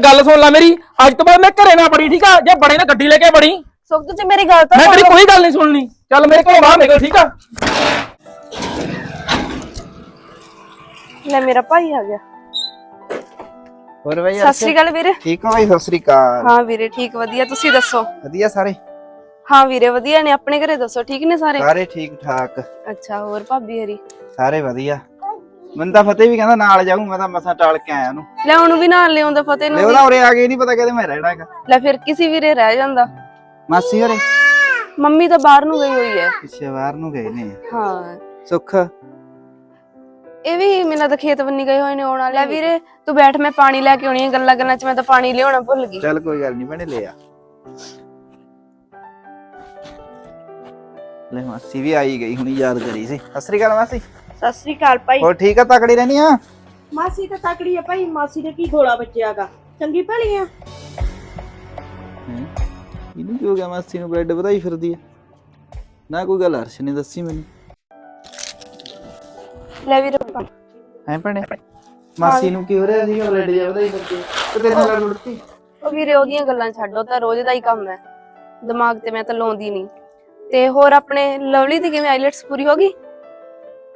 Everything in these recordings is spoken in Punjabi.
ਗੱਲ ਸੁਣ ਲੈ ਮੇਰੀ। ਅੱਜ ਤੋਂ ਬਾਅਦ ਮੈਂ ਘਰੇ ਨਾ ਬੜੀ ਠੀਕ ਆ? ਜੇ ਬੜੇ ਨਾ ਗੱਡੀ ਲੈ ਕੇ ਬੜੀ ਸੁਖ ਤੁਸੀਂ ਮੇਰੀ ਗੱਲ ਤਾਂ ਮੈਂ ਤੇਰੀ। ਕੋਈ ਗੱਲ ਨਹੀਂ ਸੁਣਨੀ। ਚੱਲ ਮੇਰੇ ਘਰੋਂ ਬਾਹਰ ਨਿਕਲ ਠੀਕ ਆ? ਲੈ ਮੇਰਾ ਭਾਈ ਆ ਗਿਆ। ਹੋਰ ਬਈ ਸਤਿ ਸ਼੍ਰੀ ਅਕਾਲ ਵੀਰੇ। ਠੀਕ ਹੋ ਬਈ? ਸਤਿ ਸ਼੍ਰੀ ਅਕਾਲ। ਹਾਂ ਵੀਰੇ ਠੀਕ ਵਧੀਆ। ਤੁਸੀਂ ਦੱਸੋ? ਵਧੀਆ ਸਾਰੇ? ਹਾਂ ਵੀਰੇ ਵਧੀਆ ਨੇ। ਆਪਣੇ ਘਰੇ ਦੱਸੋ ਠੀਕ ਨੇ ਸਾਰੇ? ਸਾਰੇ ਠੀਕ ਠਾਕ ਅੱਛਾ ਹੋਰ ਭਾਬੀ ਹਰੀ? ਸਾਰੇ ਵਧੀਆ। ਮੈਨੂੰ ਤਾਂ ਫਤਿਹ ਵੀ ਕਹਿੰਦਾ ਨਾਲ ਜਾਊਂ ਮੈਂ ਤਾਂ ਮਸਾਂ ਟਾਲ ਕੇ ਆਇਆ ਉਹਨੂੰ। ਲੈ ਉਹਨੂੰ ਵੀ ਨਾਲ ਲਿਆਉਂਦਾ ਫਤਿਹ ਲੈ ਨੂੰ ਉਹਦਾ ਉਰੇ ਆ ਕੇ ਨਹੀਂ ਪਤਾ ਕਿਤੇ ਮੈਂ ਰਹਿਣਾ ਹੈਗਾ। ਲੈ ਫਿਰ ਕਿਸੇ ਵੀਰੇ ਰਹਿ ਜਾਂਦਾ। ਮਾਸੀ ਹੋਰੇ? ਮੰਮੀ ਤਾਂ ਬਾਹਰ ਨੂੰ ਗਈ ਹੋਈ ਹੈ। ਪਿੱਛੇ ਬਾਹਰ ਨੂੰ ਗਏ ਨੇ। ਹਾਂ। ਸੁੱਖ? ਇਹ ਵੀ ਮੈਨੂੰ ਤਾਂ ਖੇਤ ਬੰਨੀ ਗਏ ਹੋਏ ਨੇ ਆਉਣ ਵਾਲੇ। ਲੈ ਵੀਰੇ ਤੂੰ ਬੈਠ ਮੈਂ ਪਾਣੀ ਲੈ ਕੇ ਆਉਣੀ ਹੈ ਗੱਲਾਂ ਗੱਲਾਂ ਚ ਮੈਂ ਤਾਂ ਪਾਣੀ ਲਿਆਉਣਾ ਭੁੱਲ ਗਈ। ਚੱਲ ਕੋਈ ਗੱਲ ਨਹੀਂ ਭੈਣੇ ਲੈ ਆ। ਲੈ ਮਾਸੀ ਵੀ ਆਈ ਗਈ ਹੁਣੀ ਯਾਦ ਕਰੀ ਸੀ। ਸਤਿ ਸ਼੍ਰੀ ਅਕਾਲ ਮਾਸੀ। ਸਤਿ ਸ੍ਰੀ ਅਕਾਲ ਭਾਈ। ਹੋਰ ਠੀਕ ਆ ਤਕੜੀ ਰਹਿਣੀ ਆ? ਮਾਸੀ ਤਾਂ ਤਕੜੀ ਆ ਭਾਈ ਮਾਸੀ ਦੇ ਕੀ ਗੋਲਾ ਬੱਚਿਆਗਾ ਚੰਗੀ ਭਲੀ ਆ। ਹੈਂ? ਇਹਨੂੰ ਕੀ ਹੋ ਗਿਆ ਮਾਸੀ ਨੂੰ ਬ੍ਰੈਡ ਵਧਾਈ ਫਿਰਦੀ ਆ? ਨਾ ਕੋਈ ਗੱਲ ਅਰਸ਼ ਨੇ ਦੱਸੀ ਮੈਨੂੰ। ਲੈ ਵੀਰੇ ਹੈ ਭੈਣੇ? ਮਾਸੀ ਨੂੰ ਕੀ ਹੋ ਰਿਹਾ ਸੀ ਬ੍ਰੈਡ ਜਿਹਾ ਵਧਾਈ ਫਿਰਦੀ? ਤੇ ਤੇਰੇ ਨਾਲ ਲੜਦੀ ਉਹ ਵੀਰੇ ਉਹਦੀਆਂ ਗੱਲਾਂ ਛੱਡੋ ਤਾਂ ਰੋਜ਼ ਦਾ ਹੀ ਕੰਮ ਹੈ। ਦਿਮਾਗ ਤੇ ਮੈਂ ਤਾਂ ਲਾਉਂਦੀ ਨਹੀਂ ਤੇ ਹੋਰ ਆਪਣੇ ਲਵਲੀ ਦੀ ਕਿਵੇਂ ਆਈਲੈਟਸ ਪੂਰੀ ਹੋ ਗਈ?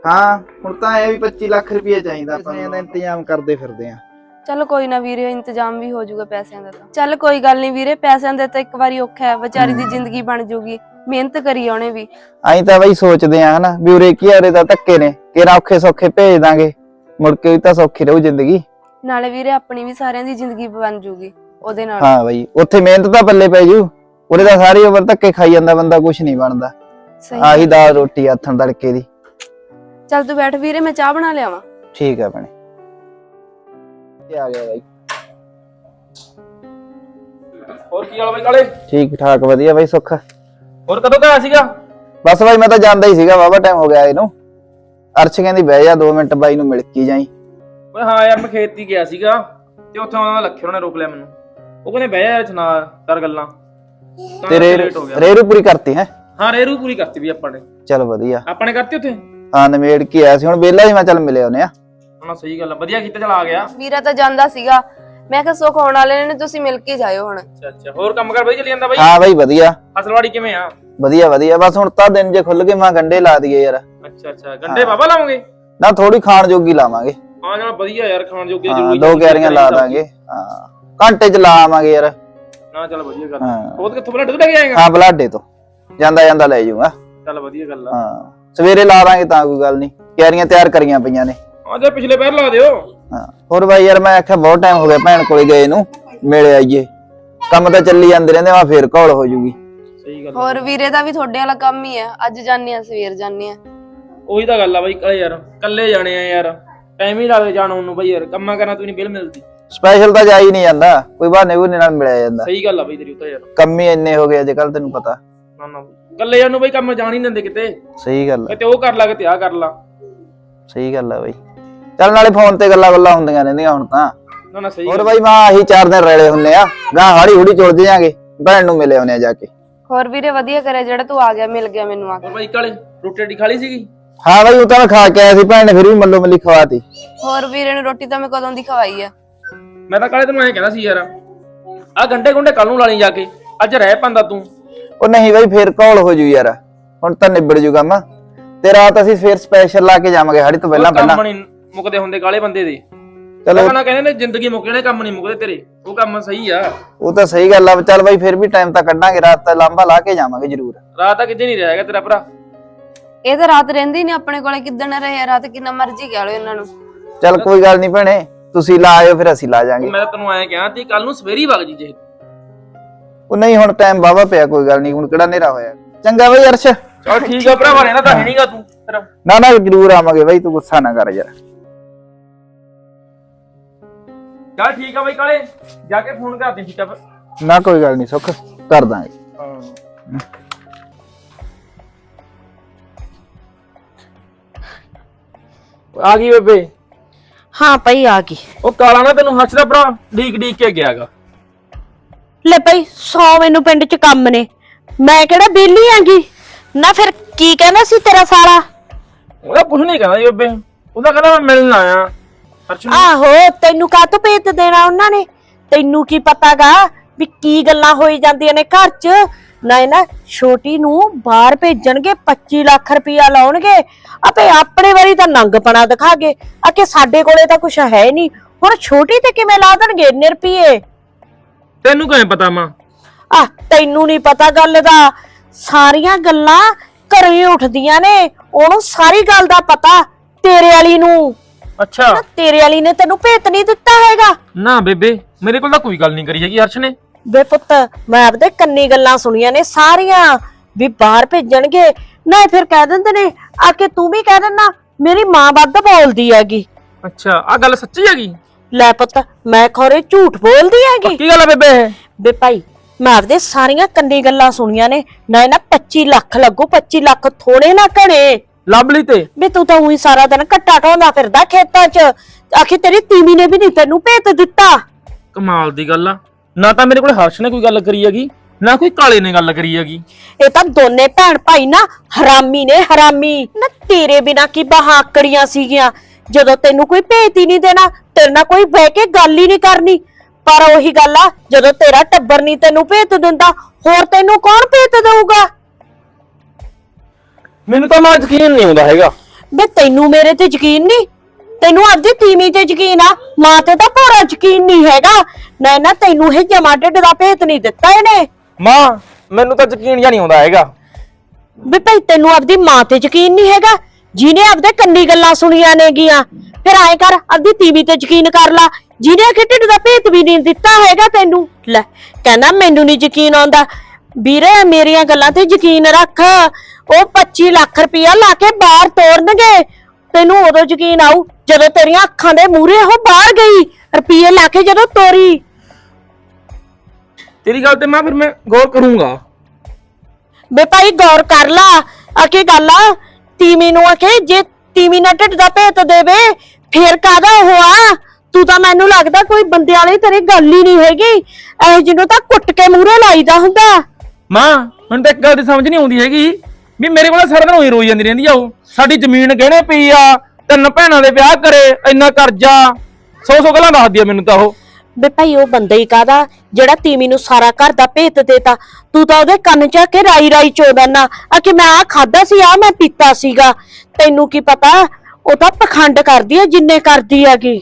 ਹਾਂ ਹੁਣ ਤਾਂ ਇਹ ਵੀ 25 ਲੱਖ ਰੁਪਏ ਚਾਹੀਦਾ ਆਪਾਂ ਨੂੰ। ਇਹਦਾ ਇੰਤਜ਼ਾਮ ਕਰਦੇ ਫਿਰਦੇ ਆ। ਚੱਲ ਕੋਈ ਨਾ ਵੀਰੇ ਇੰਤਜ਼ਾਮ ਵੀ ਹੋ ਜਾਊਗਾ ਪੈਸਿਆਂ ਦਾ ਤਾਂ। ਚੱਲ ਕੋਈ ਗੱਲ ਨਹੀਂ ਵੀਰੇ ਪੈਸਿਆਂ ਦਾ ਤਾਂ ਇੱਕ ਵਾਰੀ ਔਖਾ ਹੈ ਵਿਚਾਰੀ ਦੀ ਜ਼ਿੰਦਗੀ ਬਣ ਜਾਊਗੀ ਮਿਹਨਤ ਕਰੀ ਉਹਨੇ ਵੀ। ਅਸੀਂ ਤਾਂ ਬਈ ਸੋਚਦੇ ਆ ਹਨਾ ਵੀ ਉਰੇ ਕੀ ਆਰੇ ਦਾ ਧੱਕੇ ਨੇ। ਕਿਹੜਾ ਔਖੇ ਸੌਖੇ ਭੇਜ ਦਾਂਗੇ। ਮੁੜ ਕੇ ਵੀ ਤਾਂ ਸੌਖੀ ਰਹੂ ਜ਼ਿੰਦਗੀ। ਨਾਲੇ ਵੀਰੇ ਆਪਣੀ ਵੀ ਸਾਰਿਆਂ ਦੀ ਜ਼ਿੰਦਗੀ ਬਣ ਜਾਊਗੀ ਉਹਦੇ ਨਾਲ। ਹਾਂ ਬਈ ਉੱਥੇ ਮਿਹਨਤ ਤਾਂ ਪੱਲੇ ਪੈ ਜੂ। ਉਰੇ ਤਾਂ ਸਾਰੀ ਉਮਰ ਧੱਕੇ ਖਾਈ ਜਾਂਦਾ ਬੰਦਾ ਕੁਝ ਨਹੀਂ ਬਣਦਾ। ਸਹੀ ਆਹੀ ਦਾਲ ਰੋਟੀ ਹੱਥਾਂ ਤੜਕੇ ਦੀ। ਚੱਲ ਤੂੰ ਬੈਠ ਵੀਰੇ ਮੈਂ ਚਾਹ ਬਣਾ ਲਿਆਵਾਂ। ਠੀਕ ਆ ਭੈਣੇ। ਇਹ ਆ ਗਿਆ ਬਾਈ। ਹੋਰ ਕੀ ਹਾਲ ਬਾਈ ਕਾਲੇ? ਠੀਕ ਠਾਕ ਵਧੀਆ ਬਾਈ ਸੁੱਖ? ਹੋਰ ਕਦੋਂ ਕਾ ਸੀਗਾ? ਬਸ ਬਾਈ ਮੈਂ ਤਾਂ ਜਾਂਦਾ ਹੀ ਸੀਗਾ ਵਾਵਾ ਟਾਈਮ ਹੋ ਗਿਆ ਇਹਨੂੰ। ਅਰਸ਼ ਕਹਿੰਦੀ ਬਹਿ ਜਾ 2 ਮਿੰਟ ਬਾਈ ਨੂੰ ਮਿਲ ਕੇ ਜਾਈ। ਓਏ ਹਾਂ ਯਾਰ ਮੈਂ ਖੇਤ ਹੀ ਗਿਆ ਸੀਗਾ ਤੇ ਉੱਥੇ ਉਹਨਾਂ ਲੱਖੇ ਉਹਨਾਂ ਰੋਕ ਲਿਆ ਮੈਨੂੰ। ਉਹ ਕਹਿੰਦੇ ਬਹਿ ਜਾ ਸੁਣਾ ਕਰ ਗੱਲਾਂ। ਤਾਂ ਤੇ ਰੇ ਲੇਟ ਹੋ ਗਿਆ। ਰੇਰੂ ਪੂਰੀ ਕਰਤੀ ਹੈ? ਹਾਂ ਰੇਰੂ ਪੂਰੀ ਕਰਤੀ ਵੀ ਆਪਾਂ ਨੇ। ਚਲ ਵਧੀਆ। ਆਪਾਂ ਨੇ ਕਰਤੀ ਉੱਥੇ? ਹਾਂ ਨਵੇੜ ਕੇ ਆਇਆ ਸੀ। ਹੁਣ ਵਿਹਲਾ ਹੀ ਮੈਂ ਚੱਲ ਮਿਲਿਆ ਉਹਨੇ ਆ। ਹਾਂ ਸਹੀ ਗੱਲ ਆ ਵਧੀਆ ਕੀਤਾ ਚਲ ਆ ਗਿਆ। ਵੀਰਾ ਤਾਂ ਜਾਂਦਾ ਸੀਗਾ। ਮੈਂ ਕਿਹਾ ਸੁੱਖ ਆਉਣ ਵਾਲੇ ਨੇ ਤੁਸੀਂ ਮਿਲ ਕੇ ਜਾਇਓ ਹੁਣ। ਅੱਛਾ ਅੱਛਾ ਹੋਰ ਕੰਮ ਕਰ ਵਧੀਆ ਚੱਲੀ ਜਾਂਦਾ ਬਾਈ? ਹਾਂ ਬਾਈ ਵਧੀਆ। ਫਸਲਵਾੜੀ ਕਿਵੇਂ ਆ? ਵਧੀਆ ਵਧੀਆ। ਬਸ ਹੁਣ ਤਾਂ ਦਿਨ ਜੇ ਖੁੱਲ ਗਏ ਮੈਂ ਗੰਡੇ ਲਾ ਦਈਏ ਯਾਰ। ਅੱਛਾ ਅੱਛਾ ਗੰਡੇ ਬਾਬਾ ਲਾਉਂਗੇ ਨਾ ਥੋੜੀ ਖਾਣ ਜੋਗੀ ਲਾਵਾਂਗੇ। ਹਾਂ ਜਣਾ ਵਧੀਆ ਯਾਰ ਖਾਣ ਜੋਗੇ ਹਾਂ ਜ਼ਰੂਰੀ ਦੋ ਕੈਰੀਆਂ ਲਾ ਦਾਂਗੇ। ਹਾਂ। ਘੰਟੇ ਚ ਲਾਵਾਂਗੇ ਯਾਰ। ਨਾ ਚੱਲ ਵਧੀਆ ਗੱਲ ਹਾਂ। ਉਹ ਕਿੱਥੋਂ ਬਲੱਡ ਲੈ ਕੇ ਆਏਗਾ? ਹਾਂ ਬਲਾਡੇ ਤੋਂ। ਜਾਂਦਾ ਜਾਂਦਾ ਲੈ ਜਾਊਗਾ। ਚੱਲ ਵਧੀਆ ਗੱਲ ਆ। ਹਾਂ। ਸਵੇਰੇ ਲਾ ਦਾਂਗੇ ਤਾਂ ਕੋਈ ਗੱਲ ਨਹੀਂ। ਕੈਰੀਆਂ ਤਿਆਰ ਕਰੀਆਂ ਪਈਆਂ ਨੇ। ਆ ਜਾ ਪਿਛਲੇ ਪੈਰ ਲਾ ਦਿਓ। ਹਾਂ ਹੋਰ ਬਾਈ ਯਾਰ ਮੈਂ ਆਖਿਆ ਬਹੁਤ ਟਾਈਮ ਹੋ ਗਿਆ ਭੈਣ ਕੋਲੇ ਗਏ ਨੂੰ ਮਿਲ ਆਈਏ। ਕੰਮ ਤਾਂ ਚੱਲੀ ਜਾਂਦੇ ਰਹਿੰਦੇ ਮੈਂ ਫੇਰ ਘੋਲ ਹੋ ਜੂਗੀ। ਸਹੀ ਗੱਲ ਆ। ਹੋਰ ਵੀਰੇ ਦਾ ਵੀ ਤੁਹਾਡੇ ਵਾਲਾ ਕੰਮ ਹੀ ਹੈ ਅੱਜ ਜਾਂਦੇ ਆ ਸਵੇਰ ਜਾਂਦੇ ਆ। ਉਹੀ ਤਾਂ ਗੱਲ ਆ ਬਾਈ ਕਾਲੇ ਯਾਰ ਕੱਲੇ ਜਾਣੇ ਆ ਯਾਰ। ਟਾਈਮ ਹੀ ਲੱਗਦਾ ਜਾਣ ਨੂੰ ਬਾਈ ਯਾਰ ਕੰਮਾਂ ਕਰਨਾ ਤੂੰ ਨਹੀਂ ਬਿਲ ਮਿਲਦੀ। ਸਪੈਸ਼ਲ ਤਾਂ ਜਾ ਹੀ ਨਹੀਂ ਜਾਂਦਾ ਕੋਈ ਬਹਾਨੇ ਬਹੂਨੇ ਨਾਲ ਮਿਲਿਆ ਜਾਂਦਾ। ਸਹੀ ਗੱਲ ਆ ਬਾਈ ਤੇਰੀ ਉਹ ਤਾਂ ਯਾਰ। ਕੰਮ ਹੀ ਇੰਨੇ ਹੋ ਗਏ ਅੱਜ ਕੱਲ ਤੈਨੂੰ ਪਤਾ। ਨਾ ਨਾ ਬਾਈ। ਕੱਲੇ ਜਾਣ ਨੂੰ ਬਾਈ ਕੰਮ ਜਾਣ ਹੀ ਨਹੀਂ ਦਿੰਦੇ ਕਿਤੇ। ਸਹੀ ਗੱਲ ਆ। ਕਿਤੇ ਉਹ ਕਰ ਲਾ ਕਿਤੇ ਆ ਕਰ ਲਾ। ਸਹੀ ਗੱਲ ਆ ਬਾਈ। ਚੱਲ ਨਾਲੇ ਫੋਨ ਤੇ ਗੱਲਾਂ ਗੱਲਾਂ ਹੁੰਦੀਆਂ ਰਹਿੰਦੀਆਂ ਹੁਣ ਤਾਂ। ਨਾ ਨਾ ਸਹੀ ਹੋਰ ਗੱਲ। ਬਾਈ ਮੈਂ ਆਹੀ ਚਾਰ ਦਿਨ ਰੇਲੇ ਹੁੰਨੇ ਆ। ਗਾਂ ਹਾੜੀ ਹੁੜੀ ਚੁੜ ਜਾਾਂਗੇ ਭੈਣ ਨੂੰ ਮਿਲੇ ਆਉਨੇ ਆ ਜਾ ਕੇ। ਹੋਰ ਵੀਰੇ ਵਧੀਆ ਕਰਿਆ ਜਿਹੜਾ ਤੂੰ ਆ ਗਿਆ ਮਿਲ ਗਿਆ ਮੈਨੂੰ ਆ ਕੇ। ਹੋਰ ਬਾਈ ਕਾਲੇ ਰੋਟੀ ਰਾਟੀ ਖਾ ਲਈ ਸੀਗੀ? ਹਾਂ ਬਾਈ ਉਹ ਤਾਂ ਮੈਂ ਖਾ ਕੇ ਆਇਆ ਸੀ ਭੈਣ ਨੇ ਫਿਰ ਵੀ ਮੱਲੋ ਮੱਲੀ ਖਵਾਤੀ। ਹੋਰ ਵੀਰੇ ਨੂੰ ਰੋਟੀ ਤਾਂ ਮੈਂ ਕਦੋਂ ਦੀ ਖਵਾਈ ਆ? ਮੈਂ ਤਾਂ ਕਾਲੇ ਤੈਨੂੰ ਐਂ ਕਹਿੰਦਾ ਸੀ ਯਾਰ ਆ ਗੰਡੇ ਗੁੰਡੇ ਕੱਲ ਨੂੰ ਲਾ ਲਈ ਜਾ ਕੇ ਅੱਜ ਰਹਿ ਪੰਦਾ ਤੂੰ। ਉਹ ਨਹੀਂ ਬਾਈ ਫੇਰ ਕੌਲ ਹੋ ਜੂ ਯਾਰ। ਹੁਣ ਤਾਂ ਨਿਬੜ ਜੂ ਕੰਮ ਤੇ ਰਾਤ ਅਸੀਂ ਫੇਰ ਸਪੈਸ਼ਲ ਲਾ ਕੇ ਜਾਵਾਂਗੇ ਹਾੜੀ ਤੋਂ ਪਹਿਲਾਂ ਕੰਮ ਪਹਿਲਾਂ। ਨਹੀਂ ਮੁੱਕਦੇ ਹੁੰਦੇ ਕਾਲੇ ਬੰਦੇ ਦੇ। ਚਲੋ। ਮੈਂ ਕਹਿੰਦੇ ਨੇ ਜ਼ਿੰਦਗੀ ਮੁੱਕ ਜਾਣੇ ਕੰਮ ਨਹੀਂ ਮੁੱਕਦੇ ਤੇਰੇ। ਉਹ ਕੰਮ ਸਹੀ ਆ। ਉਹ ਤਾਂ ਸਹੀ ਗੱਲ ਆ ਚੱਲ ਬਾਈ ਫੇਰ ਵੀ ਟਾਈਮ ਤਾਂ ਕੱਢਾਂਗੇ ਰਾਤ ਤਾਂ ਲਾਂਬਾ ਲਾ ਕੇ ਜਾਵਾਂਗੇ ਜ਼ਰੂਰ। ਰਾਤ ਤੱਕ ਕਿਤੇ ਨਹੀਂ ਰਹੇਗਾ ਤੇਰਾ ਭਰਾ। ਇਹ ਤਾਂ ਰਾਤ ਰਹਿੰਦੀ ਨਹੀਂ ਆਪਣੇ ਕੋਲੇ ਕਿੱਦਣ ਰਹੇ ਰਾਤ ਕਿੰਨਾ ਮਰਜ਼ੀ ਕਹਿ ਲਓ ਇਹਨਾਂ ਨੂੰ। ਚੱਲ ਕੋਈ ਗੱਲ ਨਹੀਂ ਭੈਣੇ ਤੁਸੀਂ ਲਾ ਆਇਓ ਫਿਰ ਅਸੀਂ ਲਾ ਜਾਾਂਗੇ। ਮੈਂ ਤਾਂ ਤੈਨੂੰ ਐਂ ਕਿਹਾ ਤੀ ਕੱਲ ਨੂੰ ਸਵੇਰੀ ਵਗ ਜੀ ਜੇ। ਉਹ ਨਹੀਂ ਹੁਣ ਟਾਈਮ ਵਾਵਾ ਪਿਆ ਕੋਈ ਗੱਲ ਨਹੀਂ ਹੁਣ ਕਿਹੜਾ ਹਨੇਰਾ ਹੋਇਆ? ਚੰਗਾ ਬਾਈ ਅਰਸ਼। ਚਲ ਠੀਕ ਆ ਭਰਾਵਾ ਰਹਿਣਾ ਤਾਂ ਹੈ ਨਹੀਂਗਾ ਤੂੰ ਫਿਰ ਨਾ ਨਾ ਜ਼ਰੂਰ ਆਵਾਂਗੇ ਬਾਈ ਤੂੰ ਗੁੱਸਾ ਨਾ ਕਰ ਯਾਰ। ਚਲ ਠੀਕ ਆ ਬਾਈ ਕਾਲੇ ਜਾ ਕੇ ਫੋਨ ਕਰ ਦੇ ਠੀਕ ਆ। ਫਿਰ ਨਾ ਕੋਈ ਗੱਲ ਨਹੀਂ ਸੁੱਖ ਕਰ ਦਾਂਗੇ। ਹਾਂ। ਆ ਗਈ ਬੇਬੇ? ਹਾਂ ਭਾਈ ਆ ਗਈ। ਉਹ ਕਾਲਾ ਨਾ ਤੈਨੂੰ ਹੱਸਦਾ ਭਰਾ ਡੀਕ ਡੀਕ ਕੇ ਗਿਆਗਾ ਲੈ ਭਾਈ 100 ਮੈਨੂੰ ਪਿੰਡ 'ਚ ਕੰਮ ਨੇ। ਮੈਂ ਕਿਹੜਾ ਬੇਲੀ ਆਂਗੀ? ਨਾ ਫਿਰ ਕੀ ਕਹਿੰਦਾ ਸੀ ਤੇਰਾ ਸਾਲਾ? ਉਹਦਾ ਕੁਝ ਨਹੀਂ ਕਹਿੰਦਾ ਜੀ ਬੇਬੇ ਉਹਦਾ ਕਹਿੰਦਾ ਮੈਂ ਮਿਲਣ ਆਇਆ। ਨੂੰ ਆਹੋ ਤੈਨੂੰ ਕਾਹਤੋਂ ਭੇਤ ਦੇਣਾ ਉਹਨਾਂ ਨੇ? ਤੈਨੂੰ ਕੀ ਪਤਾਗਾ ਵੀ ਕੀ ਗੱਲਾਂ ਹੋਈ ਜਾਂਦੀਆਂ ਨੇ ਘਰ 'ਚ? ਨਾ ਇਹ ਨਾ ਛੋਟੀ ਨੂੰ ਬਾਹਰ ਭੇਜਣਗੇ 25 ਲੱਖ ਰੁਪਇਆ ਲਾਉਣਗੇ। ਆਪੇ ਆਪਣੇ ਵਾਰੀ ਤਾਂ ਨੰਗਪਣਾ ਦਿਖਾਗੇ। ਆ ਕਿ ਸਾਡੇ ਕੋਲੇ ਤਾਂ ਕੁਝ ਹੈ ਨਹੀਂ। ਹੁਣ ਛੋਟੀ ਤੇ ਕਿਵੇਂ ਲਾ ਦੇਣਗੇ? ਇੰਨੇ ਰੁਪਏ ਤੈਨੂੰ ਕਿਵੇਂ ਪਤਾ ਮਾਂ? ਆ ਤੈਨੂੰ ਨਹੀਂ ਪਤਾ ਗੱਲ ਦਾ। ਸਾਰੀਆਂ ਗੱਲਾਂ ਘਰੋਂ ਉੱਠਦੀਆਂ ਨੇ। ਉਹਨੂੰ ਸਾਰੀ ਗੱਲ ਦਾ ਪਤਾ ਤੇਰੇ ਵਾਲੀ ਨੂੰ। ਅੱਛਾ। ਨਾ ਤੇਰੇ ਵਾਲੀ ਨੇ ਤੈਨੂੰ ਭੇਤ ਨਹੀਂ ਦਿੱਤਾ ਹੈਗਾ। ਨਾ ਬੇਬੇ ਮੇਰੇ ਕੋਲ ਤਾਂ ਕੋਈ ਗੱਲ ਨਹੀਂ ਕਰੀ ਹੈਗੀ ਹਰਸ਼ ਨੇ। ਵੇ ਪੁੱਤ ਮੈਂ ਆਪਦੇ ਕੰਨੀ ਗੱਲਾਂ ਸੁਣੀਆਂ ਨੇ ਸਾਰੀਆਂ। ਵੀ ਬਾਹਰ ਭੇਜਣਗੇ। ਨਾ ਫਿਰ ਕਹਿ ਦਿੰਦੇ ਨੇ ਆ ਕੇ ਤੂੰ ਵੀ ਕਹਿ ਦਿੰਦਾ ਮੇਰੀ ਮਾਂ ਵੱਧ ਬੋਲਦੀ ਹੈਗੀ। ਅੱਛਾ ਆ ਗੱਲ ਸੱਚੀ ਹੈਗੀ? ਲੈ ਪੁੱਤ ਮੈਂ ਖੋਰੇ ਝੂਠ ਬੋਲਦੀ ਹੈਗੀ। ਕੀ ਗੱਲ ਹੈ ਬੇਬੇ ਇਹ? ਵੇ ਭਾਈ ਮੈਂ ਆਪਦੇ ਸਾਰੀਆਂ ਕੰਨੀ ਗੱਲਾਂ ਸੁਣੀਆਂ ਨੇ ਨਾ ਇਹ ਨਾ 25 ਲੱਖ ਲੱਗੂ 25 ਲੱਖ ਥੋੜੇ ਨਾ ਘਣੇ। ਲਵਲੀ ਤੇ। ਵੇ ਤੂੰ ਤਾਂ ਉਹੀ ਸਾਰਾ ਦਿਨ ਘੱਟਾ ਢੋਂਦਾ ਫਿਰਦਾ ਖੇਤਾਂ 'ਚ। ਆਖੇ ਤੇਰੀ ਤੀਵੀ ਨੇ ਵੀ ਨਹੀਂ ਤੈਨੂੰ ਭੇਤ ਦਿੱਤਾ। ਕਮਾਲ ਦੀ ਗੱਲ ਆ। ਨਾ ਤਾਂ ਮੇਰੇ ਕੋਲ ਹਰਸ਼ ਨੇ ਕੋਈ ਗੱਲ ਕਰੀ ਹੈਗੀ ਨਾ ਕੋਈ ਕਾਲੇ ਨੇ ਗੱਲ ਕਰੀ ਹੈਗੀ। ਇਹ ਤਾਂ ਦੋਨੇ ਭੈਣ ਭਾਈ ਨਾ ਹਰਾਮੀ ਨੇ ਹਰਾਮੀ। ਨਾ ਤੇਰੇ ਬਿਨਾ ਕੀ ਬਹਾਕੜੀਆਂ ਸੀਗੀਆਂ। ਜਦੋਂ ਤੈਨੂੰ ਕੋਈ ਭੇਤ ਨਹੀਂ ਦੇਣਾ ਤੇਰੇ ਨਾਲ ਕੋਈ ਬਹਿ ਕੇ ਗੱਲ ਹੀ ਨਹੀਂ ਕਰਨੀ। ਪਰ ਉਹੀ ਗੱਲ ਆ ਜਦੋਂ ਤੇਰਾ ਟੱਬਰ ਨਹੀਂ ਤੈਨੂੰ ਭੇਤ ਦਿੰਦਾ ਹੋਰ ਤੈਨੂੰ ਕੌਣ ਭੇਤ ਦੇਊਗਾ? ਮੈਨੂੰ ਤਾਂ ਮਾਂ ਯਕੀਨ ਨਹੀਂ ਆਉਂਦਾ ਹੈਗਾ। ਬੇ ਤੈਨੂੰ ਮੇਰੇ ਤੇ ਯਕੀਨ ਨਹੀਂ? ਤੈਨੂੰ ਆਪਦੀ ਤੀਵੀਂ ਤੇ ਯਕੀਨ ਆ ਮਾਂ ਤੇ ਤਾਂ ਪੂਰਾ ਯਕੀਨ ਨਹੀਂ ਹੈਗਾ। ਨਾ ਨਾ ਤੈਨੂੰ ਇਹ ਜਮਾ ਢਿੱਡ ਦਾ ਭੇਤ ਨਹੀਂ ਦਿੱਤਾ ਇਹਨੇ। ਮਾਂ ਮੈਨੂੰ ਤਾਂ ਯਕੀਨ ਜਾਂ ਨਹੀਂ ਆਉਂਦਾ ਹੈਗਾ। ਵੀ ਭਾਈ ਤੈਨੂੰ ਆਪਦੀ ਮਾਂ ਤੇ ਯਕੀਨ ਨਹੀਂ ਹੈਗਾ? ਜਿਹਨੇ ਆਪਦੇ ਕੰਨੀ ਗੱਲਾਂ ਸੁਣੀਆਂ ਨੇਗੀਆਂ ਫਿਰ ਐਂ ਕਰ ਆਪਦੀ ਤੀਵੀ ਤੇ ਯਕੀਨ ਕਰ ਲਾ ਜਿਹਨੇ ਕਿ ਢਿੱਡ ਦਾ ਭੇਤ ਵੀ ਨਹੀਂ ਦਿੱਤਾ ਹੈਗਾ ਤੈਨੂੰ। ਲੈ ਕਹਿੰਦਾ ਮੈਨੂੰ ਨਹੀਂ ਯਕੀਨ ਆਉਂਦਾ। ਵੀਰੇ ਮੇਰੀਆਂ ਗੱਲਾਂ ਤੇ ਯਕੀਨ ਰੱਖ। ਉਹ 25 ਲੱਖ ਰੁਪਇਆ ਲਾ ਕੇ ਬਾਹਰ ਤੋਰਨਗੇ। ਤੈਨੂੰ ਉਦੋਂ ਯਕੀਨ ਆਊ ਜਦੋਂ ਤੇਰੀਆਂ ਅੱਖਾਂ ਦੇ ਮੂਹਰੇ ਉਹ ਬਾਹਰ ਗਈ ਰੁਪਏ ਲਾ ਕੇ ਜਦੋਂ ਤੋਰੀ। ਤੇਰੀ ਗੱਲ ਤੇ ਮਾਂ ਫਿਰ ਮੈਂ ਗੌਰ ਕਰੂੰਗਾ। ਬੇ ਭਾਈ ਗੌਰ ਕਰ ਲਾ। ਆ ਕੀ ਗੱਲ ਆ? ਤੀਵੀਂ ਨੂੰ ਆਖੇ, ਜੇ ਤੀਵੀਂ ਨਾ ਢਿੱਡ ਦਾ ਭੇਤ ਦੇਵੇ, ਫੇਰ ਕਾਦਾ ਹੋਆ ਤੂੰ ਤਾਂ ਮੈਨੂੰ ਲੱਗਦਾ ਕੋਈ ਬੰਦੇ ਵਾਲੀ ਤੇਰੀ ਗੱਲ ਹੀ ਨਹੀਂ ਹੈਗੀ। ਇਹ ਜਿਹਨੂੰ ਤਾਂ ਕੁੱਟ ਕੇ ਮੂਹਰੇ ਲਾਈਦਾ ਹੁੰਦਾ। ਮਾਂ ਹੁਣ ਤਾਂ ਇੱਕ ਗੱਲ ਦੀ ਸਮਝ ਨਹੀਂ ਆਉਂਦੀ ਹੈਗੀ। ਵੀ ਮੇਰੇ ਕੋਲ ਸਾਰਾ ਦਿਨ ਉਹੀ ਰੋਈ ਜਾਂਦੀ ਰਹਿੰਦੀ ਆ ਉਹ। ਸਾਡੀ ਜ਼ਮੀਨ ਗਹਿਣੇ ਪਈ ਆ? ਤਿੰਨ ਭੈਣਾਂ ਦੇ ਵਿਆਹ ਕਰੇ, ਇੰਨਾ ਕਰਜ਼ਾ। ਸੌ ਸੌ ਗੱਲਾਂ ਦੱਸਦੀ ਆ ਮੈਨੂੰ ਤਾਂ ਉਹ। ਬੇ ਭਾਈ ਉਹ ਬੰਦਾ ਹੀ ਕਾਦਾ ਜਿਹੜਾ ਤੀਵੀਂ ਨੂੰ ਸਾਰਾ ਘਰ ਦਾ ਭੇਤ ਦੇਤਾ। ਤੂੰ ਤਾਂ ਉਹਦੇ ਕੰਨ ਚ ਆ ਕੇ ਰਾਈ ਰਾਈ ਚੋਦਾ ਨਾ ਆ ਕਿ ਮੈਂ ਆ ਖਾਦਾ ਸੀ ਆ ਮੈਂ ਪੀਤਾ ਸੀਗਾ। ਤੈਨੂੰ ਕੀ ਪਤਾ? ਉਹ ਤਾਂ ਪਖੰਡ ਕਰਦੀ ਆ ਜਿੰਨੇ ਕਰਦੀ ਹੈਗੀ।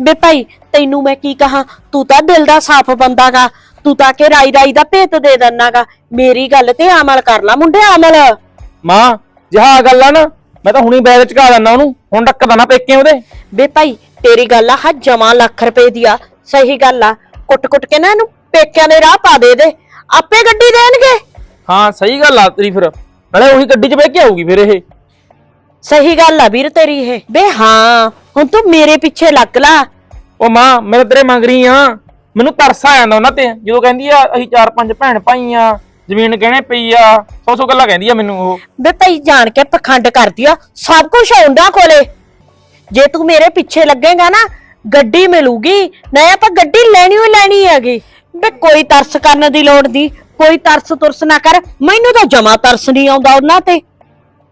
ਬੇ ਭਾਈ ਤੈਨੂੰ ਮੈਂ ਕੀ ਕਹਾ? ਤੂੰ ਤਾਂ ਦਿਲ ਦਾ ਸਾਫ਼ ਬੰਦਾਗਾ। ਤੂੰ ਤਾਂ ਕਿ ਰਾਈ ਰਾਈ ਦਾ ਭੇਤ ਦੇ ਦੰਨਾਗਾ। ਮੇਰੀ ਗੱਲ ਤੇ ਅਮਲ ਕਰ ਲੈ ਮੁੰਡੇ ਅਮਲ ਮਾਂ ਜਿਹਾ ਗੱਲ ਆ ਨਾ ਮੈਂ ਤਾਂ ਹੁਣੀ ਬੈਗ ਚਕਾ ਦਿੰਦਾ ਉਹਨੂੰ। ਹੁਣ ਡੱਕਦਾ ਨਾ ਪੇਕੇ ਉਹਦੇ। ਬੇ ਭਾਈ ਤੇਰੀ ਗੱਲ ਆ ਹਾ ਜਮਾ ਲੱਖ ਰੁਪਏ ਦੀ ਆ। ਸਹੀ ਗੱਲ ਆ। ਕੁੱਟ ਕੁੱਟ ਕੇ ਨਾ ਇਹਨੂੰ ਪੇਕਿਆਂ ਦੇ ਰਾਹ ਪਾ ਦੇ ਦੇ। ਆਪੇ ਗੱਡੀ ਦੇਣਗੇ। ਹਾਂ ਸਹੀ ਗੱਲ ਆ ਤੇਰੀ ਫਿਰ। ਨਾਲੇ ਉਹੀ ਗੱਡੀ 'ਚ ਬਹਿ ਕੇ ਆਊਗੀ ਫਿਰ ਇਹ। ਸਹੀ ਗੱਲ ਆ ਵੀਰ ਤੇਰੀ ਇਹ। ਬੇ ਹਾਂ ਹੁਣ ਤੂੰ ਮੇਰੇ ਪਿੱਛੇ ਲੱਗ ਲਾ। ਉਹ ਮਾਂ ਮੈਂ ਤਾਂ ਤੇਰੇ ਮੰਗ ਰਹੀ ਆ। ਮੈਨੂੰ ਤਰਸ ਆ ਜਾਂਦਾ ਉਹਨਾਂ ਤੇ। ਜਦੋਂ ਕਹਿੰਦੀ ਆ ਅਸੀਂ ਚਾਰ ਪੰਜ ਭੈਣ ਭਾਈ ਆ ਜ਼ਮੀਨ ਗਹਿਣੇ ਪਈ ਆ ਸੌ ਸੌ ਗੱਲਾਂ ਕਹਿੰਦੀ ਆ ਮੈਨੂੰ ਉਹ। ਬੇ ਭਾਈ ਜਾਣ ਕੇ ਪਖੰਡ ਕਰਦੀ ਆ। ਸਭ ਕੁਝ ਆਉਂਦਾ ਕੋਲੇ। ਜੇ ਤੂੰ ਮੇਰੇ ਪਿੱਛੇ ਲੱਗੇਗਾ ਨਾ ਗੱਡੀ ਮਿਲੂਗੀ ਨਹੀਂ ਆਪਾਂ ਗੱਡੀ ਲੈਣੀ ਹੋਈ ਲੈਣੀ ਹੈਗੀ। ਬੇ ਕੋਈ ਤਰਸ ਕਰਨ ਦੀ ਲੋੜ ਨਹੀਂ ਕੋਈ ਤਰਸ ਤੁਰਸ ਨਾ ਕਰ ਮੈਨੂੰ ਤਾਂ ਜਮਾ ਤਰਸ ਨਹੀਂ ਆਉਂਦਾ ਉਹਨਾਂ ਤੇ।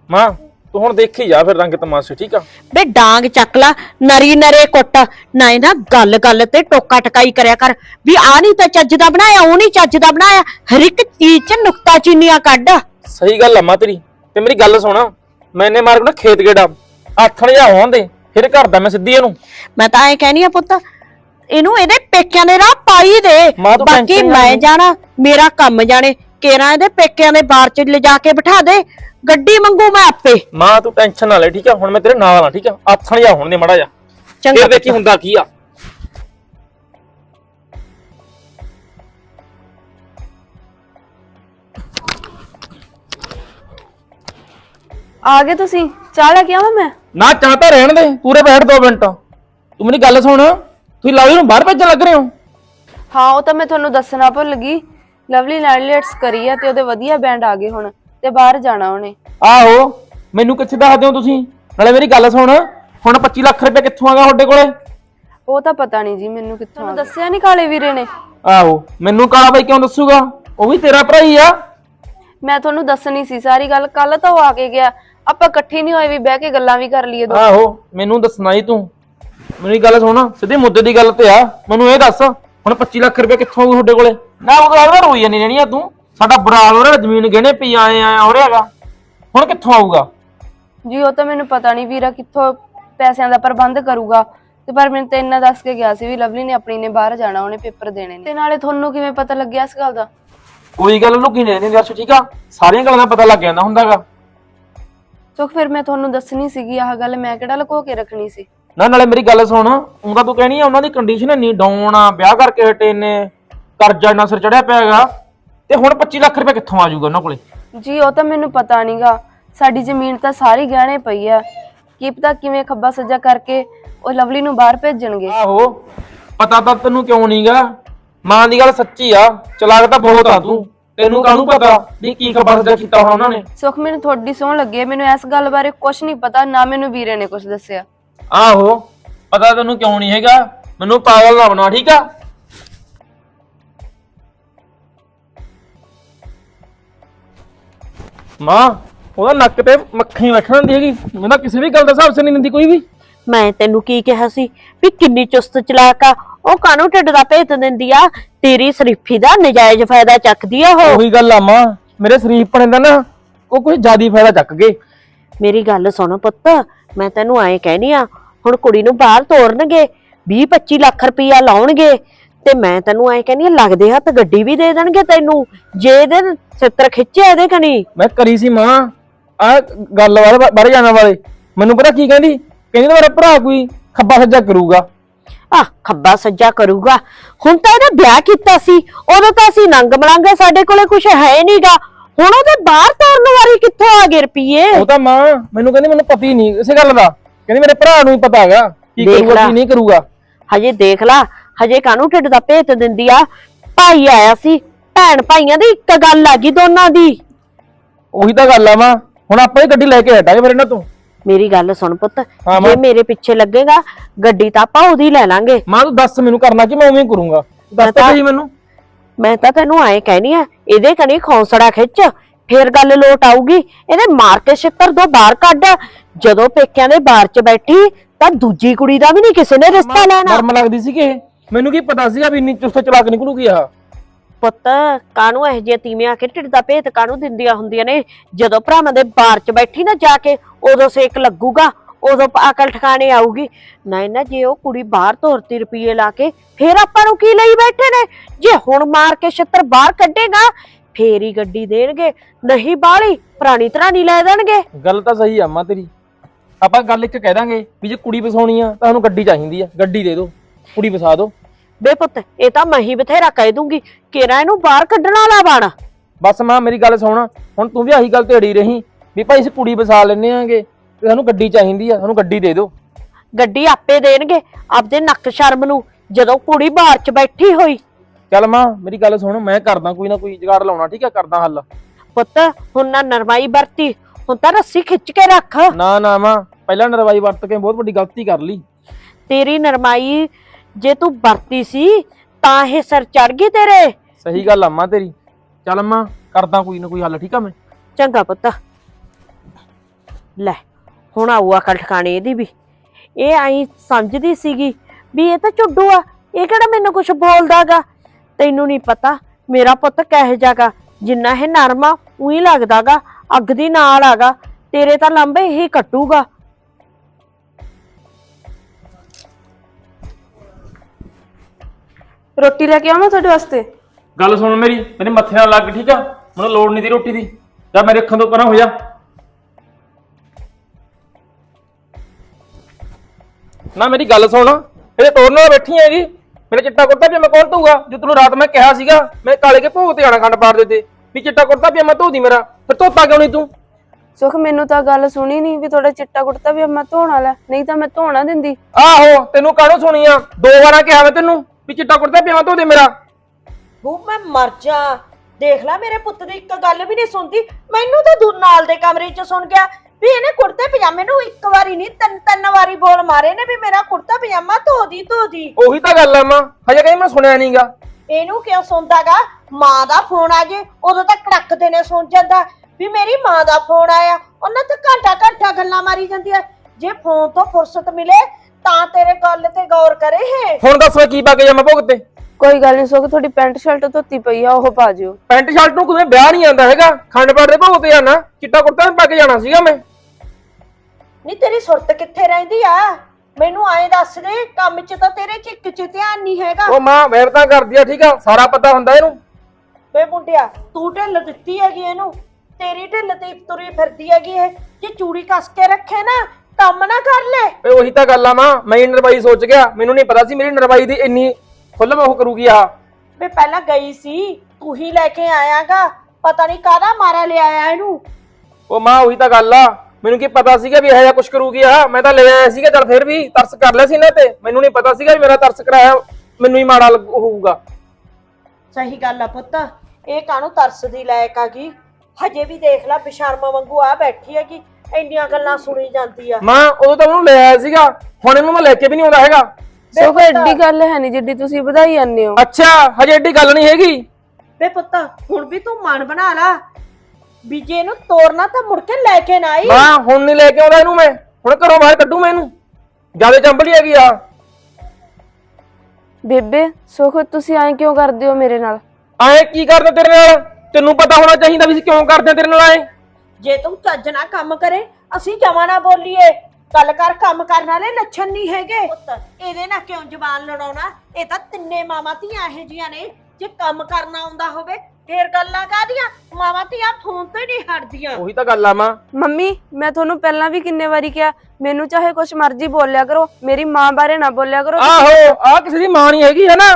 ਮਾਂ ਤੂੰ ਹੁਣ ਦੇਖੀ ਜਾ ਫਿਰ ਰੰਗ ਤਮਾਸ਼ੇ ਠੀਕ ਆ? ਬੇ ਡਾਂਗ ਚੱਕ ਲਾ ਨਰੀ ਨਰੇ ਕੁੱਟ ਨਾ ਇਹ ਨਾ ਗੱਲ ਗੱਲ ਤੇ ਟੋਕਾ ਟਕਾਈ ਕਰਿਆ ਕਰ ਵੀ ਆ ਨਹੀਂ ਤਾਂ ਚੱਜ ਦਾ ਬਣਾਇਆ ਉਹ ਨਹੀਂ ਚੱਜ ਦਾ ਬਣਾਇਆ ਹਰ ਇੱਕ ਚੀਜ਼ 'ਚ ਨੁਕਤਾ ਚੀਨੀਆਂ ਕੱਢ। ਸਹੀ ਗੱਲ ਆ ਮਾਂ ਤੇਰੀ ਤੇ ਮੇਰੀ ਗੱਲ ਸੁਣ ਮੈਨੇ ਮਾਰ ਨਾ ਖੇਤ ਗੇੜਾ ਆਥਣ ਜਾ ਹੋਣ ਦੇ। ਫਿਰ ਘਰ ਦਾ ਮੈਂ ਸਿੱਧੀ ਇਹਨੂੰ। ਮੈਂ ਤਾਂ ਐ ਕਹਿਨੀ ਆ ਪੁੱਤ ਇਹਨੂੰ ਇਹਦੇ ਪੇਕਿਆਂ ਦੇ ਰਾਹ ਪਾਈ ਦੇ। ਮਾਂ ਤੂੰ ਬਾਕੀ tension ਨਾ ਮੈਂ ਲੈ। ਜਾਣਾ ਮੇਰਾ ਕੰਮ ਜਾਣੇ ਕੇਰਾ ਇਹਦੇ ਪੇਕਿਆਂ ਦੇ ਬਾਰ 'ਚ ਲਿਜਾ ਕੇ ਬਿਠਾ ਦੇ ਗੱਡੀ ਮੰਗੂ ਮੈਂ ਆਪੇ। ਮਾਂ ਤੂੰ ਟੈਨਸ਼ਨ ਨਾ ਲੈ ਠੀਕ ਆ? ਹੁਣ ਮੈਂ ਤੇਰੇ ਨਾਲ ਆ ਠੀਕ ਆ? ਆਥਣ ਜਾ ਹੋਣ ਦੇ ਮੜਾ ਜਾ ਚੰਗਾ ਫਿਰ ਦੇਖੀ ਹੁੰਦਾ ਕੀ ਆ। ਆ ਗਏ ਤੁਸੀਂ? ਚਾਹ ਲੈ ਕੇ ਆਵਾਂ ਮੈਂ? ਨਾ ਚਾਹ ਤਾਂ ਰਹਿਣ ਦੇ ਪੂਰੇ ਬੈਠ ਦੋ ਮਿੰਟ। ਤੂੰ ਮੇਰੀ ਗੱਲ ਸੁਣ ਤੁਸੀਂ ਲਵਲੀ ਨੂੰ ਬਾਹਰ ਭੇਜਣ ਲੱਗ ਰਹੇ ਹੋ? ਹਾਂ ਉਹ ਤਾਂ ਮੈਂ ਤੁਹਾਨੂੰ ਦੱਸਣਾ ਭੁੱਲ ਗਈ। ਲਵਲੀ ਨਾਈਲੇਟਸ ਕਰੀ ਆ ਤੇ ਉਹਦੇ ਵਧੀਆ ਬੈਂਡ ਆ ਗਏ ਹੁਣ ਤੇ ਬਾਹਰ ਜਾਣਾ ਉਹਨੇ। ਆਹੋ ਮੈਨੂੰ ਕਿੱਥੇ ਦੱਸਦੇ ਹੋ ਤੁਸੀਂ? ਨਾਲੇ ਮੇਰੀ ਗੱਲ ਸੁਣ ਹੁਣ 25 ਲੱਖ ਰੁਪਏ ਕਿੱਥੋਂ ਆਗਾ ਤੁਹਾਡੇ ਕੋਲੇ? ਉਹ ਤਾਂ ਪਤਾ ਨਹੀਂ ਜੀ ਮੈਨੂੰ ਕਿੱਥੋਂ ਤੁਹਾਨੂੰ ਦੱਸਿਆ ਨਹੀਂ ਕਾਲੇ ਵੀਰੇ ਨੇ? ਆਹੋ ਮੈਨੂੰ ਕਾਲਾ ਬਾਈ ਕਿਉਂ ਦੱਸੂਗਾ? ਉਹ ਵੀ ਤੇਰਾ ਭਰਾ ਹੀ ਆ। ਮੈਂ ਤੁਹਾਨੂੰ ਦੱਸਣੀ ਸੀ ਸਾਰੀ ਗੱਲ ਕੱਲ ਤਾਂ ਉਹ ਆ ਕੇ ਗਿਆ। ਆਪਾਂ ਇਕੱਠੇ ਨਹੀਂ ਹੋਏ ਵੀ ਬਹਿ ਕੇ ਗੱਲਾਂ ਵੀ ਕਰ ਲਈਏ ਦੋ। ਆਹੋ ਮੈਨੂੰ ਦੱਸਣਾ ਹੀ ਤੂੰ। ਮੇਰੀ ਗੱਲ ਸੁਣ ਸਿੱਧੇ ਮੁੱਦੇ ਦੀ ਗੱਲ ਤੇ ਆ। ਮੈਨੂੰ ਇਹ ਦੱਸ ਹੁਣ 25 ਲੱਖ ਰੁਪਏ ਕਿੱਥੋਂ ਆਊ ਤੁਹਾਡੇ ਕੋਲੇ? ਨਾ ਉਹ ਤਾਂ ਰੋਈ ਜਾਂਦੀ ਰਹਿਣੀ ਆ ਤੂੰ। ਸਾਡਾ ਬੁਰਾ ਹਾਲ ਹੋ ਰਿਹਾ ਜ਼ਮੀਨ ਗਹਿਣੇ ਪਈ ਆਏ ਆਏ ਹੋ ਰਿਹਾਗਾ ਹੁਣ ਕਿੱਥੋਂ ਆਊਗਾ? ਜੀ ਉਹ ਤਾਂ ਮੈਨੂੰ ਪਤਾ ਨਹੀਂ ਵੀਰਾ ਕਿੱਥੋਂ ਪੈਸਿਆਂ ਦਾ ਪ੍ਰਬੰਧ ਕਰੂਗਾ। ਤੇ ਪਰ ਮੈਨੂੰ ਤਾਂ ਇੰਨਾ ਦੱਸ ਕੇ ਗਿਆ ਸੀ ਵੀ ਲਵਲੀ ਨੇ ਆਪਣੀ ਨੇ ਬਾਹਰ ਜਾਣਾ ਉਹਨੇ ਪੇਪਰ ਦੇਣੇ ਨੇ। ਤੇ ਨਾਲੇ ਤੁਹਾਨੂੰ ਕਿਵੇਂ ਪਤਾ ਲੱਗਿਆ ਇਸ ਗੱਲ ਦਾ? ਕੋਈ ਗੱਲ ਲੁਕੀ ਨਹੀਂ ਰਹਿੰਦੀ ਦਰਸ਼ ਠੀਕ ਆ? ਸਾਰੀਆਂ ਗੱਲਾਂ ਦਾ ਪਤਾ ਲੱਗ ਜਾਂਦਾ ਹੁੰਦਾਗਾ। ਸੋ ਫਿਰ ਮੈਂ ਤੁਹਾਨੂੰ ਦੱਸਣੀ ਸੀਗੀ ਆਹ ਗੱਲ ਮੈਂ ਕਿਹੜਾ ਲੁਕੋ ਕੇ ਰੱਖਣੀ ਸੀ? ਨਾ ਨਾਲੇ ਮੇਰੀ ਗੱਲ ਸੁਣ ਉਹਦਾ ਤੂੰ ਕਹਿਣੀ ਆ ਉਹਨਾਂ ਦੀ ਕੰਡੀਸ਼ਨ ਇੰਨੀ ਡਾਊਨ ਆ ਵਿਆਹ ਕਰਕੇ ਹਟੇ ਨੇ ਕਰਜ਼ਾ ਇੰਨਾ ਸਿਰ ਚੜਿਆ ਪਿਆ ਹੈਗਾ ਤੇ ਹੁਣ 25 ਲੱਖ ਰੁਪਏ ਕਿੱਥੋਂ ਆ ਜਾਊਗਾ ਉਹਨਾਂ ਕੋਲੇ? ਜੀ ਉਹ ਤਾਂ ਮੈਨੂੰ ਪਤਾ ਨਹੀਂਗਾ ਸਾਡੀ ਜ਼ਮੀਨ ਤਾਂ ਸਾਰੀ ਗਹਿਣੇ ਪਈ ਆ। ਕੀ ਪਤਾ ਕਿਵੇਂ ਖੱਬਾ ਸੱਜਾ ਕਰਕੇ ਉਹ ਲਵਲੀ ਨੂੰ ਬਾਹਰ ਭੇਜਣਗੇ। ਆਹੋ ਪਤਾ ਤਾਂ ਤੈਨੂੰ ਕਿਉਂ ਨਹੀਂਗਾ? ਮਾਂ ਦੀ ਗੱਲ ਸੱਚੀ ਆ ਚਲਾਕ ਤਾਂ ਬਹੁਤ ਆ ਤੂੰ। ਤੈਨੂੰ ਕਾਹਨੂੰ ਪਤਾ ਵੀ ਕੀ ਖਬਰ ਦਾ ਕੀਤਾ ਹੋਣਾ ਉਹਨਾਂ ਨੇ? ਸੁਖ ਮੈਨੂੰ ਤੁਹਾਡੀ ਸੌਣ ਲੱਗੀ ਹੈ ਮੈਨੂੰ ਇਸ ਗੱਲ ਬਾਰੇ ਕੁਝ ਨਹੀਂ ਪਤਾ ਨਾ ਮੈਨੂੰ ਵੀਰੇ ਨੇ ਕੁਝ ਦੱਸਿਆ। ਆਹੋ ਪਤਾ ਤੈਨੂੰ ਕਿਉਂ ਨਹੀਂ ਹੈਗਾ? ਮੈਨੂੰ ਪਾਗਲ ਨਾ ਬਣਾ ਠੀਕ ਆ? ਮਾਂ ਉਹਦਾ ਨੱਕ ਤੇ ਮੱਖੀ ਬੈਠਣ ਹੁੰਦੀ ਹੈਗੀ। ਮੈਂ ਤਾਂ ਕਿਸੇ ਵੀ ਗੱਲ ਦਾ ਹਿਸਾਬ ਸੇ ਨਹੀਂ ਦਿੰਦੀ ਕੋਈ ਵੀ। ਮੈਂ ਤੈਨੂੰ ਕੀ ਕਿਹਾ ਸੀ ਵੀ ਕਿੰਨੀ ਚੁਸਤ ਚਲਾਕ ਆ ਉਹ ਕਾਨੂੰ ਢਿੱਡ ਦਾ ਭੇਤ ਦਿੰਦੀ ਆ? ਤੇਰੀ ਸ਼ਰੀਫੀ ਦਾ ਨਜਾਇਜ਼ ਫਾਇਦਾ ਚੱਕਦੀ ਆ ਉਹ। ਉਹੀ ਗੱਲ ਆ ਮਾਂ। ਮੇਰੇ ਸ਼ਰੀਫ ਪਣੇ ਦਾ ਨਾ ਉਹ ਕੋਈ ਜ਼ਿਆਦੀ ਫਾਇਦਾ ਚੱਕ ਗਏ। ਮੇਰੀ ਗੱਲ ਸੁਣ ਪੁੱਤ ਮੈਂ ਤੈਨੂੰ ਐਂ ਕਹਿਨੀ ਆ ਹੁਣ ਕੁੜੀ ਨੂੰ ਬਾਹਰ ਤੋਰਨਗੇ 20 25 ਲੱਖ ਰੁਪਈਆ ਲਾਉਣਗੇ ਤੇ ਮੈਂ ਤੈਨੂੰ ਐਂ ਕਹਿਨੀ ਆ ਲੱਗਦੇ ਹੱਥ ਗੱਡੀ ਵੀ ਦੇ ਦੇਣਗੇ ਤੈਨੂੰ ਜੇ ਇਹਦੇ ਸਿੱਤਰ ਖਿੱਚਿਆ ਇਹਦੇ ਕਣੀ। ਮੈਂ ਕਰੀ ਸੀ ਮਾਂ। ਆ ਗੱਲ ਵਾਲੇ ਬਾਰੇ ਜਾਣ ਵਾਲੇ ਮੈਨੂੰ ਪਤਾ ਕੀ ਕਹਿੰਦੀ? ਕਹਿੰਦੀ ਮੇਰਾ ਭਰਾ ਕੋਈ ਖੱਬਾ ਸੱਜਾ ਕਰੂਗਾ। ਆ ਖੱਬਾ ਸੱਜਾ ਕਰੂਗਾ। ਹੁਣ ਤਾਂ ਇਹਦਾ ਵਿਆਹ ਕੀਤਾ ਸੀ। ਉਦੋਂ ਤਾਂ ਅਸੀਂ ਨੰਗ ਮਲੰਗੇ ਸਾਡੇ ਕੋਲੇ ਕੁਝ ਹੈ ਨਹੀਂਗਾ ਹੁਣ ਉਹਦੇ ਬਾਹਰ ਤੋਰਨ ਵਾਰੀ ਕਿੱਥੋਂ ਆ ਗਏ ਰੁਪਈਏ? ਉਹ ਤਾਂ ਮਾਂ ਮੈਨੂੰ ਕਹਿੰਦੀ ਮੈਨੂੰ ਪਤਾ ਨਹੀਂ ਇਸੇ ਗੱਲ ਦਾ। ਕਹਿੰਦੀ ਮੇਰੇ ਭਰਾ ਨੂੰ ਹੀ ਪਤਾ ਹੈਗਾ ਕੀ ਦੇਖ ਕਰੂਗਾ ਲਾ। ਕੀ ਨਹੀਂ ਕਰੂਗਾ। ਹਜੇ ਦੇਖ ਲਾ ਹਜੇ ਕਾਨੂੰ ਢਿੱਡ ਦਾ ਭੇਤ ਦਿੰਦੀ ਆ? ਭਾਈ ਆਇਆ ਸੀ ਭੈਣ ਭਾਈਆਂ ਦੀ ਇੱਕ ਗੱਲ ਆ ਗਈ ਦੋਨਾਂ ਦੀ। ਉਹੀ ਤਾਂ ਗੱਲ ਆ ਮਾਂ ਹੁਣ ਆਪਾਂ ਹੀ ਗੱਡੀ ਲੈ ਕੇ ਹਟਾਂਗੇ ਫਿਰ ਇਹਨਾਂ ਤੋਂ। ਮੇਰੀ ਗੱਲ ਸੁਣ ਪੁੱਤ। ਹਾਂ ਮਾਂ। ਜੇ ਮੇਰੇ ਪਿੱਛੇ ਲੱਗੇਗਾ ਗੱਡੀ ਤਾਂ ਆਪਾਂ ਉਹਦੀ ਲੈ ਲਾਂਗੇ। ਮਾਂ ਤੂੰ ਦੱਸ ਮੈਨੂੰ ਕਰਨਾ ਕਿ ਮੈਂ ਉਵੇਂ ਹੀ ਕਰੂੰਗਾ? ਦੱਸ ਤਾਂ ਤਾਂ- ਸਹੀ ਮੈਨੂੰ। ਮੈਂ ਤਾਂ ਤੈਨੂੰ ਐਂ ਕਹਿਨੀ ਆ ਇਹਦੇ ਕਣੀ ਖੌਂਸੜਾ ਖਿੱਚ। ਫੇਰ ਗੱਲ ਲੋਟ ਆਊਗੀ। ਇਹਨੇ ਮਾਰ ਕੇ ਛਿੱਤਰ ਦੋ ਬਾਹਰ ਕੱਢ। ਜਦੋਂ ਪੇਕਿਆਂ ਦੇ ਬਾਹਰ ਚ ਬੈਠੀ ਤਾਂ ਦੂਜੀ ਕੁੜੀ ਦਾ ਵੀ ਨਹੀਂ ਕਿਸੇ ਨੇ ਰਿਸ਼ਤਾ ਲੈਣਾ। ਨਰਮ ਲੱਗਦੀ ਸੀ ਕਿ ਇਹ? ਮੈਨੂੰ ਕੀ ਪਤਾ ਸੀਗਾ ਵੀ ਇੰਨੀ ਚੁਸਤ ਚਲਾਕ ਨਿਕਲੂਗੀ ਆਹ। ਪੁੱਤ, ਕਾਹਨੂੰ ਇਹ ਜਿਹੀਆਂ ਤੀਵੀਆਂ ਕੇ ਢਿੱਡ ਦਾ ਭੇਤ ਕਾਹਨੂੰ ਦਿੰਦੀਆਂ ਹੁੰਦੀਆਂ ਨੇ? ਜਦੋਂ ਭਰਾਵਾਂ ਦੇ ਬਾਰ ਚ ਬੈਠੀ ਨਾ ਜਾ ਕੇ, ਉਦੋਂ ਸੇਕ ਲੱਗੂਗਾ, ਉਦੋਂ ਅਕਲ ਠਿਕਾਣੇ ਆਊਗੀ। ਨਹੀਂ ਨਾ ਜੇ ਉਹ ਕੁੜੀ ਬਾਹਰ ਤੋਰਤੀ ਰੁਪਏ ਲਾ ਕੇ, ਫੇਰ ਆਪਾਂ ਨੂੰ ਕੀ ਲਈ ਬੈਠੇ ਨੇ? ਜੇ ਹੁਣ ਮਾਰ ਕੇ ਛੱਤਰ ਬਾਹਰ ਕੱਢੇਗਾ, ਫੇਰ ਹੀ ਗੱਡੀ ਦੇਣਗੇ, ਨਹੀਂ ਬਾਲੀ ਪੁਰਾਣੀ ਤਰ੍ਹਾਂ ਨਹੀਂ ਲੈ ਦੇਣਗੇ। ਗੱਲ ਤਾਂ ਸਹੀ ਆ ਮਾਂ ਤੇਰੀ। ਆਪਾਂ ਗੱਲ ਇੱਕ ਕਹਿ ਦਾਂਗੇ ਵੀ ਜੇ ਕੁੜੀ ਵਸਾਉਣੀ ਆ, ਤਾਂ ਉਹਨੂੰ ਗੱਡੀ ਚਾਹੀਦੀ ਆ। ਗੱਡੀ ਦੇ ਦਿਓ, ਕੁੜੀ ਵਸਾ ਦਿਓ। ਬੇ ਪੁੱਤ ਇਹ ਤਾਂ ਮੈਂ ਹੀ ਬਥੇਰਾ ਕਹਿ ਦੂੰਗੀ ਕਿਰਾ ਇਹਨੂੰ ਬਾਹਰ ਕੱਢਣ ਵਾਲਾ ਬਣ? ਬਸ ਮਾਂ ਮੇਰੀ ਗੱਲ ਸੁਣ। ਹੁਣ ਤੂੰ ਵੀ ਆਹੀ ਗੱਲ ਤੇ ਅੜੀ ਰਹੀ ਵੀ ਭਾਈ ਅਸੀਂ ਕੁੜੀ ਵਸਾ ਲੈਨੇ ਆਂਗੇ ਤੇ ਸਾਨੂੰ ਗੱਡੀ ਚਾਹੀਦੀ ਆ ਸਾਨੂੰ ਗੱਡੀ ਦੇ ਦਿਓ। ਗੱਡੀ ਆਪੇ ਦੇਣਗੇ ਆਪਦੇ ਨੱਕ ਸ਼ਰਮ ਨੂੰ ਜਦੋਂ ਕੁੜੀ ਬਾਹਰ ਚ ਬੈਠੀ ਹੋਈ। ਚੱਲ ਮਾਂ ਮੇਰੀ ਗੱਲ ਸੁਣ ਮੈਂ ਕਰਦਾ ਕੋਈ ਨਾ ਕੋਈ ਜੁਗਾੜ ਲਾਉਣਾ ਠੀਕ ਆ ਕਰਦਾ ਹੱਲ। ਪੁੱਤ ਹੁਣ ਨਾ ਨਰਮਾਈ ਵਰਤੀ ਹੁਣ ਤਾਂ ਰੱਸੀ ਖਿੱਚ ਕੇ ਰੱਖ। ਨਾ ਨਾ ਮਾਂ ਪਹਿਲਾਂ ਨਰਵਾਈ ਵਰਤ ਕੇ ਬਹੁਤ ਵੱਡੀ ਗਲਤੀ ਕਰ ਲਈ। ਤੇਰੀ ਨਰਮਾਈ ਜੇ ਤੂੰ ਵਰਤੀ ਸੀ ਤਾਂ ਇਹ ਸਿਰ ਚੜ ਗਈ ਤੇਰੇ। ਸਹੀ ਗੱਲ ਆ ਮਾਂ ਤੇਰੀ। ਚੱਲ ਮਾਂ ਕਰਦਾ ਕੋਈ ਨਾ ਕੋਈ ਹੱਲ ਠੀਕ ਆ ਮੈਂ? ਚੰਗਾ ਪੁੱਤ। ਲੈ ਹੁਣ ਆਊ ਅਕਲ ਠਿਕਾਣੇ ਇਹਦੀ ਵੀ। ਇਹ ਆਈ ਸਮਝਦੀ ਸੀਗੀ ਵੀ ਇਹ ਤਾਂ ਝੁੱਡੂ ਆ ਇਹ ਕਿਹੜਾ ਮੈਨੂੰ ਕੁਝ ਬੋਲਦਾਗਾ? ਤੈਨੂੰ ਨਹੀਂ ਪਤਾ ਮੇਰਾ ਪੁੱਤ ਕਹੇ ਜਾਗਾ ਜਿੰਨਾ ਇਹ ਨਰਮਾ ਉਹੀ ਲੱਗਦਾਗਾ ਅੱਗ ਦੀ ਨਾਲ ਆਗਾ ਤੇਰੇ ਤਾਂ ਲੰਬੇ ਹੀ ਕੱਟੂਗਾ। ਰੋਟੀ ਲੈ ਕੇ ਆਵਾਂ ਤੁਹਾਡੇ ਵਾਸਤੇ? ਗੱਲ ਸੁਣ ਮੇਰੀ ਮੇਰੇ ਮੱਥੇ ਨਾਲ ਲੱਗ ਠੀਕ ਆ? ਮੈਨੂੰ ਲੋੜ ਨਹੀਂ ਦੀ ਰੋਟੀ ਦੀ। ਜਾਂ ਮੇਰੇ ਅੱਖਾਂ ਤੋਂ ਪਰਾਂ ਹੋ ਜਾ। ਨਾ ਮੇਰੀ ਗੱਲ ਸੁਣ। ਇਹਦੇ ਤੋਰਨ ਨਾਲ ਬੈਠੀ ਹੈਗੀ। ਮੇਰੇ ਚਿੱਟਾ ਕੁੜਤਾ ਵੀ ਮੈਂ ਕੌਣ ਧੋਊਗਾ? ਜੋ ਤੈਨੂੰ ਰਾਤ ਮੈਂ ਕਿਹਾ ਸੀਗਾ ਮੈਂ ਕਾਲੇ ਕੇ ਭੋਗ ਤੇ ਆਣਾ ਖੰਡ ਪਾੜ ਦੇ ਤੇ ਵੀ ਚਿੱਟਾ ਕੁੜਤਾ ਵੀ ਮੈਂ ਧੋਦੀ ਮੇਰਾ। ਫਿਰ ਧੋਤਾ ਕਿਉਂ ਨਹੀਂ ਤੂੰ? ਸੁਖ ਮੈਨੂੰ ਤਾਂ ਗੱਲ ਸੁਣੀ ਨਹੀਂ ਵੀ ਤੁਹਾਡਾ ਚਿੱਟਾ ਕੁੜਤਾ ਵੀ ਮੈਂ ਧੋਣ ਵਾਲਾ। ਨਹੀਂ ਤਾਂ ਮੈਂ ਧੋਣਾ ਦਿੰਦੀ। ਆਹੋ ਤੈਨੂੰ ਕਾਹਨੂੰ ਸੁਣੀ ਆ? ਦੋ ਵਾਰਾਂ ਕਿਹਾ ਮੈਂ ਤੈਨੂੰ। ਵੀ ਚਿੱਟਾ ਕੁੜਤਾ ਵੀ ਮੈਂ ਧੋਦੇ ਮੇਰਾ। ਉਹ ਮੈਂ ਮਰ ਜਾ। ਦੇਖ ਲੈ ਮੇਰੇ ਪੁੱਤ ਦੀ ਇੱਕ ਗੱਲ ਵੀ ਨਹੀਂ ਸੁਣਦੀ। ਮੈਨੂੰ ਤਾਂ ਦੂਰ ਨਾਲ ਦੇ ਕਮਰੇ 'ਚ ਸੁਣ ਗਿਆ ਵੀ ਇਹਨੇ ਕੁੜਤੇ ਪਜਾਮੇ ਨੂੰ ਇੱਕ ਵਾਰੀ ਨਹੀਂ ਤਿੰਨ ਤਿੰਨ ਵਾਰੀ ਬੋਲ ਮਾਰੇ ਨੇ ਵੀ ਮੇਰਾ ਕੁੜਤਾ ਪਜਾਮਾ ਧੋ ਦੀ ਧੋ ਦੀ। ਉਹੀ ਤਾਂ ਗੱਲ ਆ ਮਾਂ। ਹਜੇ ਕਹਿੰਦੀ ਮੈਂ ਸੁਣਿਆ ਨਹੀਂਗਾ ਇਹਨੂੰ ਕਿਉਂ ਸੁਣਦਾਗਾ? ਮਾਂ ਦਾ ਫੋਨ ਆ ਜੇ ਉਦੋਂ ਤਾਂ ਕੜਕਦੇ ਨੇ ਸੁਣ ਜਾਂਦਾ ਵੀ ਮੇਰੀ ਮਾਂ ਦਾ ਫੋਨ ਆਇਆ। ਉਹਨਾਂ ਤੇ ਘੰਟਾ ਘੰਟਾ ਗੱਲਾਂ ਮਾਰੀ ਜਾਂਦੀ ਆ। ਜੇ ਫੋਨ ਤੋਂ ਫੁਰਸਤ ਮਿਲੇ ਤਾਂ ਤੇਰੇ ਗੱਲ ਤੇ ਗੌਰ ਕਰੇ ਹੈ? ਹੁਣ ਦੱਸ ਮੈਂ ਕੀ ਪਾ ਕੇ ਜਾਵਾਂ ਭੋਗ ਤੇ? ਕੋਈ ਗੱਲ ਨਹੀਂ ਸੁਖ ਤੁਹਾਡੀ ਪੈਂਟ ਸ਼ਰਟ ਧੋਤੀ ਪਈ ਆ ਉਹ ਪਾ ਜਿਓ ਪੈਂਟ ਸ਼ਰਟ ਨੂੰ ਕੋਈ ਵਿਆਹ ਨਹੀਂ ਆਉਂਦਾ ਹੈਗਾ? ਖੰਡ ਪਾਠ ਦੇ ਭੋਗ ਤੇ ਜਾਣਾ ਚਿੱਟਾ ਕੁੜਤਾ ਵੀ ਪਾ ਕੇ ਜਾਣਾ ਸੀਗਾ ਮੈਂ। ਨਹੀਂ ਤੇਰੀ ਸੁਰਤ ਕਿੱਥੇ ਰਹਿੰਦੀ ਆ? ਮੈਨੂੰ ਐਂ ਦੱਸ ਦੇ ਕੰਮ 'ਚ ਤਾਂ ਤੇਰੇ 'ਚ ਇੱਕ 'ਚ ਧਿਆਨ ਨਹੀਂ ਹੈਗਾ। ਉਹ ਮਾਂ ਮੈਂ ਤਾਂ ਕਰਦੀ ਆ ਠੀਕ ਆ? ਸਾਰਾ ਪਤਾ ਹੁੰਦਾ ਇਹਨੂੰ। ਵੇ ਮੁੰਡਿਆ ਤੂੰ ਢਿੱਲ ਦਿੱਤੀ ਹੈਗੀ ਇਹਨੂੰ। ਤੇਰੀ ਢਿੱਲ ਤੇ ਤੁਰੀ ਫਿਰਦੀ ਹੈਗੀ ਇਹ। ਜੇ ਚੂੜੀ ਕੱਸ ਕੇ ਰੱਖੇ ਨਾ ਕੰਮ ਨਾ ਕਰ ਲੈ। ਓਏ ਉਹੀ ਤਾਂ ਗੱਲ ਆ ਮਾਂ ਮੈਂ ਨਰਵਾਈ ਸੋਚ ਗਿਆ ਮੈਨੂੰ ਨਹੀਂ ਪਤਾ ਸੀ ਮੇਰੀ ਨਰਵਾਈ ਦੀ ਇੰਨੀ ਖੁੱਲ੍ਹ ਉਹ ਕਰੂਗੀ ਆ। ਵੇ ਪਹਿਲਾਂ ਗਈ ਸੀ ਤੂੰ ਹੀ ਲੈ ਕੇ ਆਇਆਗਾ ਪਤਾ ਨਹੀਂ ਕਾਹਦਾ ਮਾਰਾ ਲਿਆਇਆ ਇਹਨੂੰ। ਉਹ ਮਾਂ ਉਹੀ ਤਾਂ ਗੱਲ ਆ ਮੈਨੂੰ ਕੀ ਪਤਾ ਸੀਗਾ ਵੀ ਇਹ ਜਿਹਾ ਕੁਝ ਕਰੂਗੀ ਆ। ਮੈਂ ਤਾਂ ਲੈ ਆਇਆ ਸੀਗਾ ਚਲ ਫਿਰ ਵੀ ਤਰਸ ਕਰ ਲਿਆ ਸੀ ਇਹਨਾਂ ਤੇ। ਮੈਨੂੰ ਨਹੀਂ ਪਤਾ ਸੀਗਾ ਵੀ ਮੇਰਾ ਤਰਸ ਕਰਾਇਆ ਮੈਨੂੰ ਹੀ ਮਾੜਾ ਲੱਗ- ਹੋਊਗਾ। ਸਹੀ ਗੱਲ ਆ ਪੁੱਤ ਇਹ ਕਾਹਨੂੰ ਤਰਸਦੀ ਲਾਇਕ ਆਗੀ ਹਜੇ ਵੀ ਦੇਖ ਲੈ ਬਿਸ਼ਰਮ ਵਾਂਗੂ ਆ ਬੈਠੀ ਹੈਗੀ। ਇੰਨੀਆਂ ਗੱਲਾਂ ਸੁਣੀ ਜਾਂਦੀ ਆ। ਮਾਂ ਉਦੋਂ ਤਾਂ ਉਹਨੂੰ ਲੈ ਆਇਆ ਸੀਗਾ ਹੁਣ ਇਹਨੂੰ ਮੈਂ ਲੈ ਕੇ ਵੀ ਨਹੀਂ ਆਉਂਦਾ ਹੈਗਾ। ਸੁਖ ਐਡੀ ਗੱਲ ਹੈ ਨਹੀਂ ਜਿੱਡੀ ਤੁਸੀਂ ਵਧਾਈ ਜਾਂਦੇ ਹੋ। ਅੱਛਾ ਹਜੇ ਏਡੀ ਗੱਲ ਨਹੀਂ ਹੈਗੀ। ਵੇ ਪੁੱਤ ਹੁਣ ਵੀ ਤੂੰ ਮਨ ਬਣਾ ਲਾ। ਵੀ ਜੇ ਇਹਨੂੰ ਤੋਰਨਾ ਤਾਂ ਮੁੜ ਕੇ ਲੈ ਕੇ ਨਾ ਆਈ। ਮਾਂ ਹੁਣ ਨਹੀਂ ਲੈ ਕੇ ਆਉਂਦਾ ਇਹਨੂੰ ਮੈਂ। ਹੁਣ ਘਰੋਂ ਬਾਹਰ ਕੱਢੂ ਮੈਂ ਇਹਨੂੰ। ਜ਼ਿਆਦਾ ਚੰਬਲੀ ਹੈਗੀ ਆ। ਬੇਬੇ ਸੁਖ ਤੁਸੀਂ ਐਂ ਕਿਉਂ ਕਰਦੇ ਹੋ ਮੇਰੇ ਨਾਲ? ਐ ਕੀ ਕਰਦਾ ਤੇਰੇ ਨਾਲ? ਤੈਨੂੰ ਪਤਾ ਹੋਣਾ ਚਾਹੀਦਾ ਵੀ ਅਸੀਂ ਕਿਉਂ ਕਰਦੇ ਆ ਤੇਰੇ ਨਾਲ ਐ। ਜੇ ਤੂੰ ਚੱਜ ਨਾਲ ਕੰਮ ਕਰੇ ਅਸੀਂ ਜਮਾ ਨਾ ਬੋਲੀਏ। ਗੱਲ ਕਰ ਕੰਮ ਕਰਨ ਵਾਲੇ ਲੱਛਣ ਨਹੀਂ ਹੈਗੇ। ਪੁੱਤ ਇਹਦੇ ਨਾਲ ਕਿਉਂ ਜ਼ਬਾਨ ਲੜਾਉਣਾ? ਇਹ ਤਾਂ ਤਿੰਨੇ ਮਾਵਾਂ ਧੀਆਂ ਇਹੋ ਜੀਆਂ ਨੇ। ਜੇ ਕੰਮ ਕਰਨਾ ਆਉਂਦਾ ਹੋਵੇ ਫੇਰ ਗੱਲਾਂ ਕਾਹਦੀਆਂ? ਮਾਵਾਂ ਧੀਆਂ ਫੋਨ ਤੇ ਨਹੀਂ ਹਟਦੀਆਂ। ਉਹੀ ਤਾਂ ਗੱਲ ਆ ਮਾਂ। ਮੰਮੀ ਮੈਂ ਤੁਹਾਨੂੰ ਪਹਿਲਾਂ ਵੀ ਕਿੰਨੇ ਵਾਰੀ ਕਿਹਾ ਮੈਨੂੰ ਚਾਹੇ ਕੁਛ ਮਰਜ਼ੀ ਬੋਲਿਆ ਕਰੋ ਮੇਰੀ ਮਾਂ ਬਾਰੇ ਨਾ ਬੋਲਿਆ ਕਰੋ। ਆਹੋ ਆ ਕਿਸੇ ਦੀ ਮਾਂ ਨਹੀਂ ਹੈਗੀ ਹੈ ਨਾ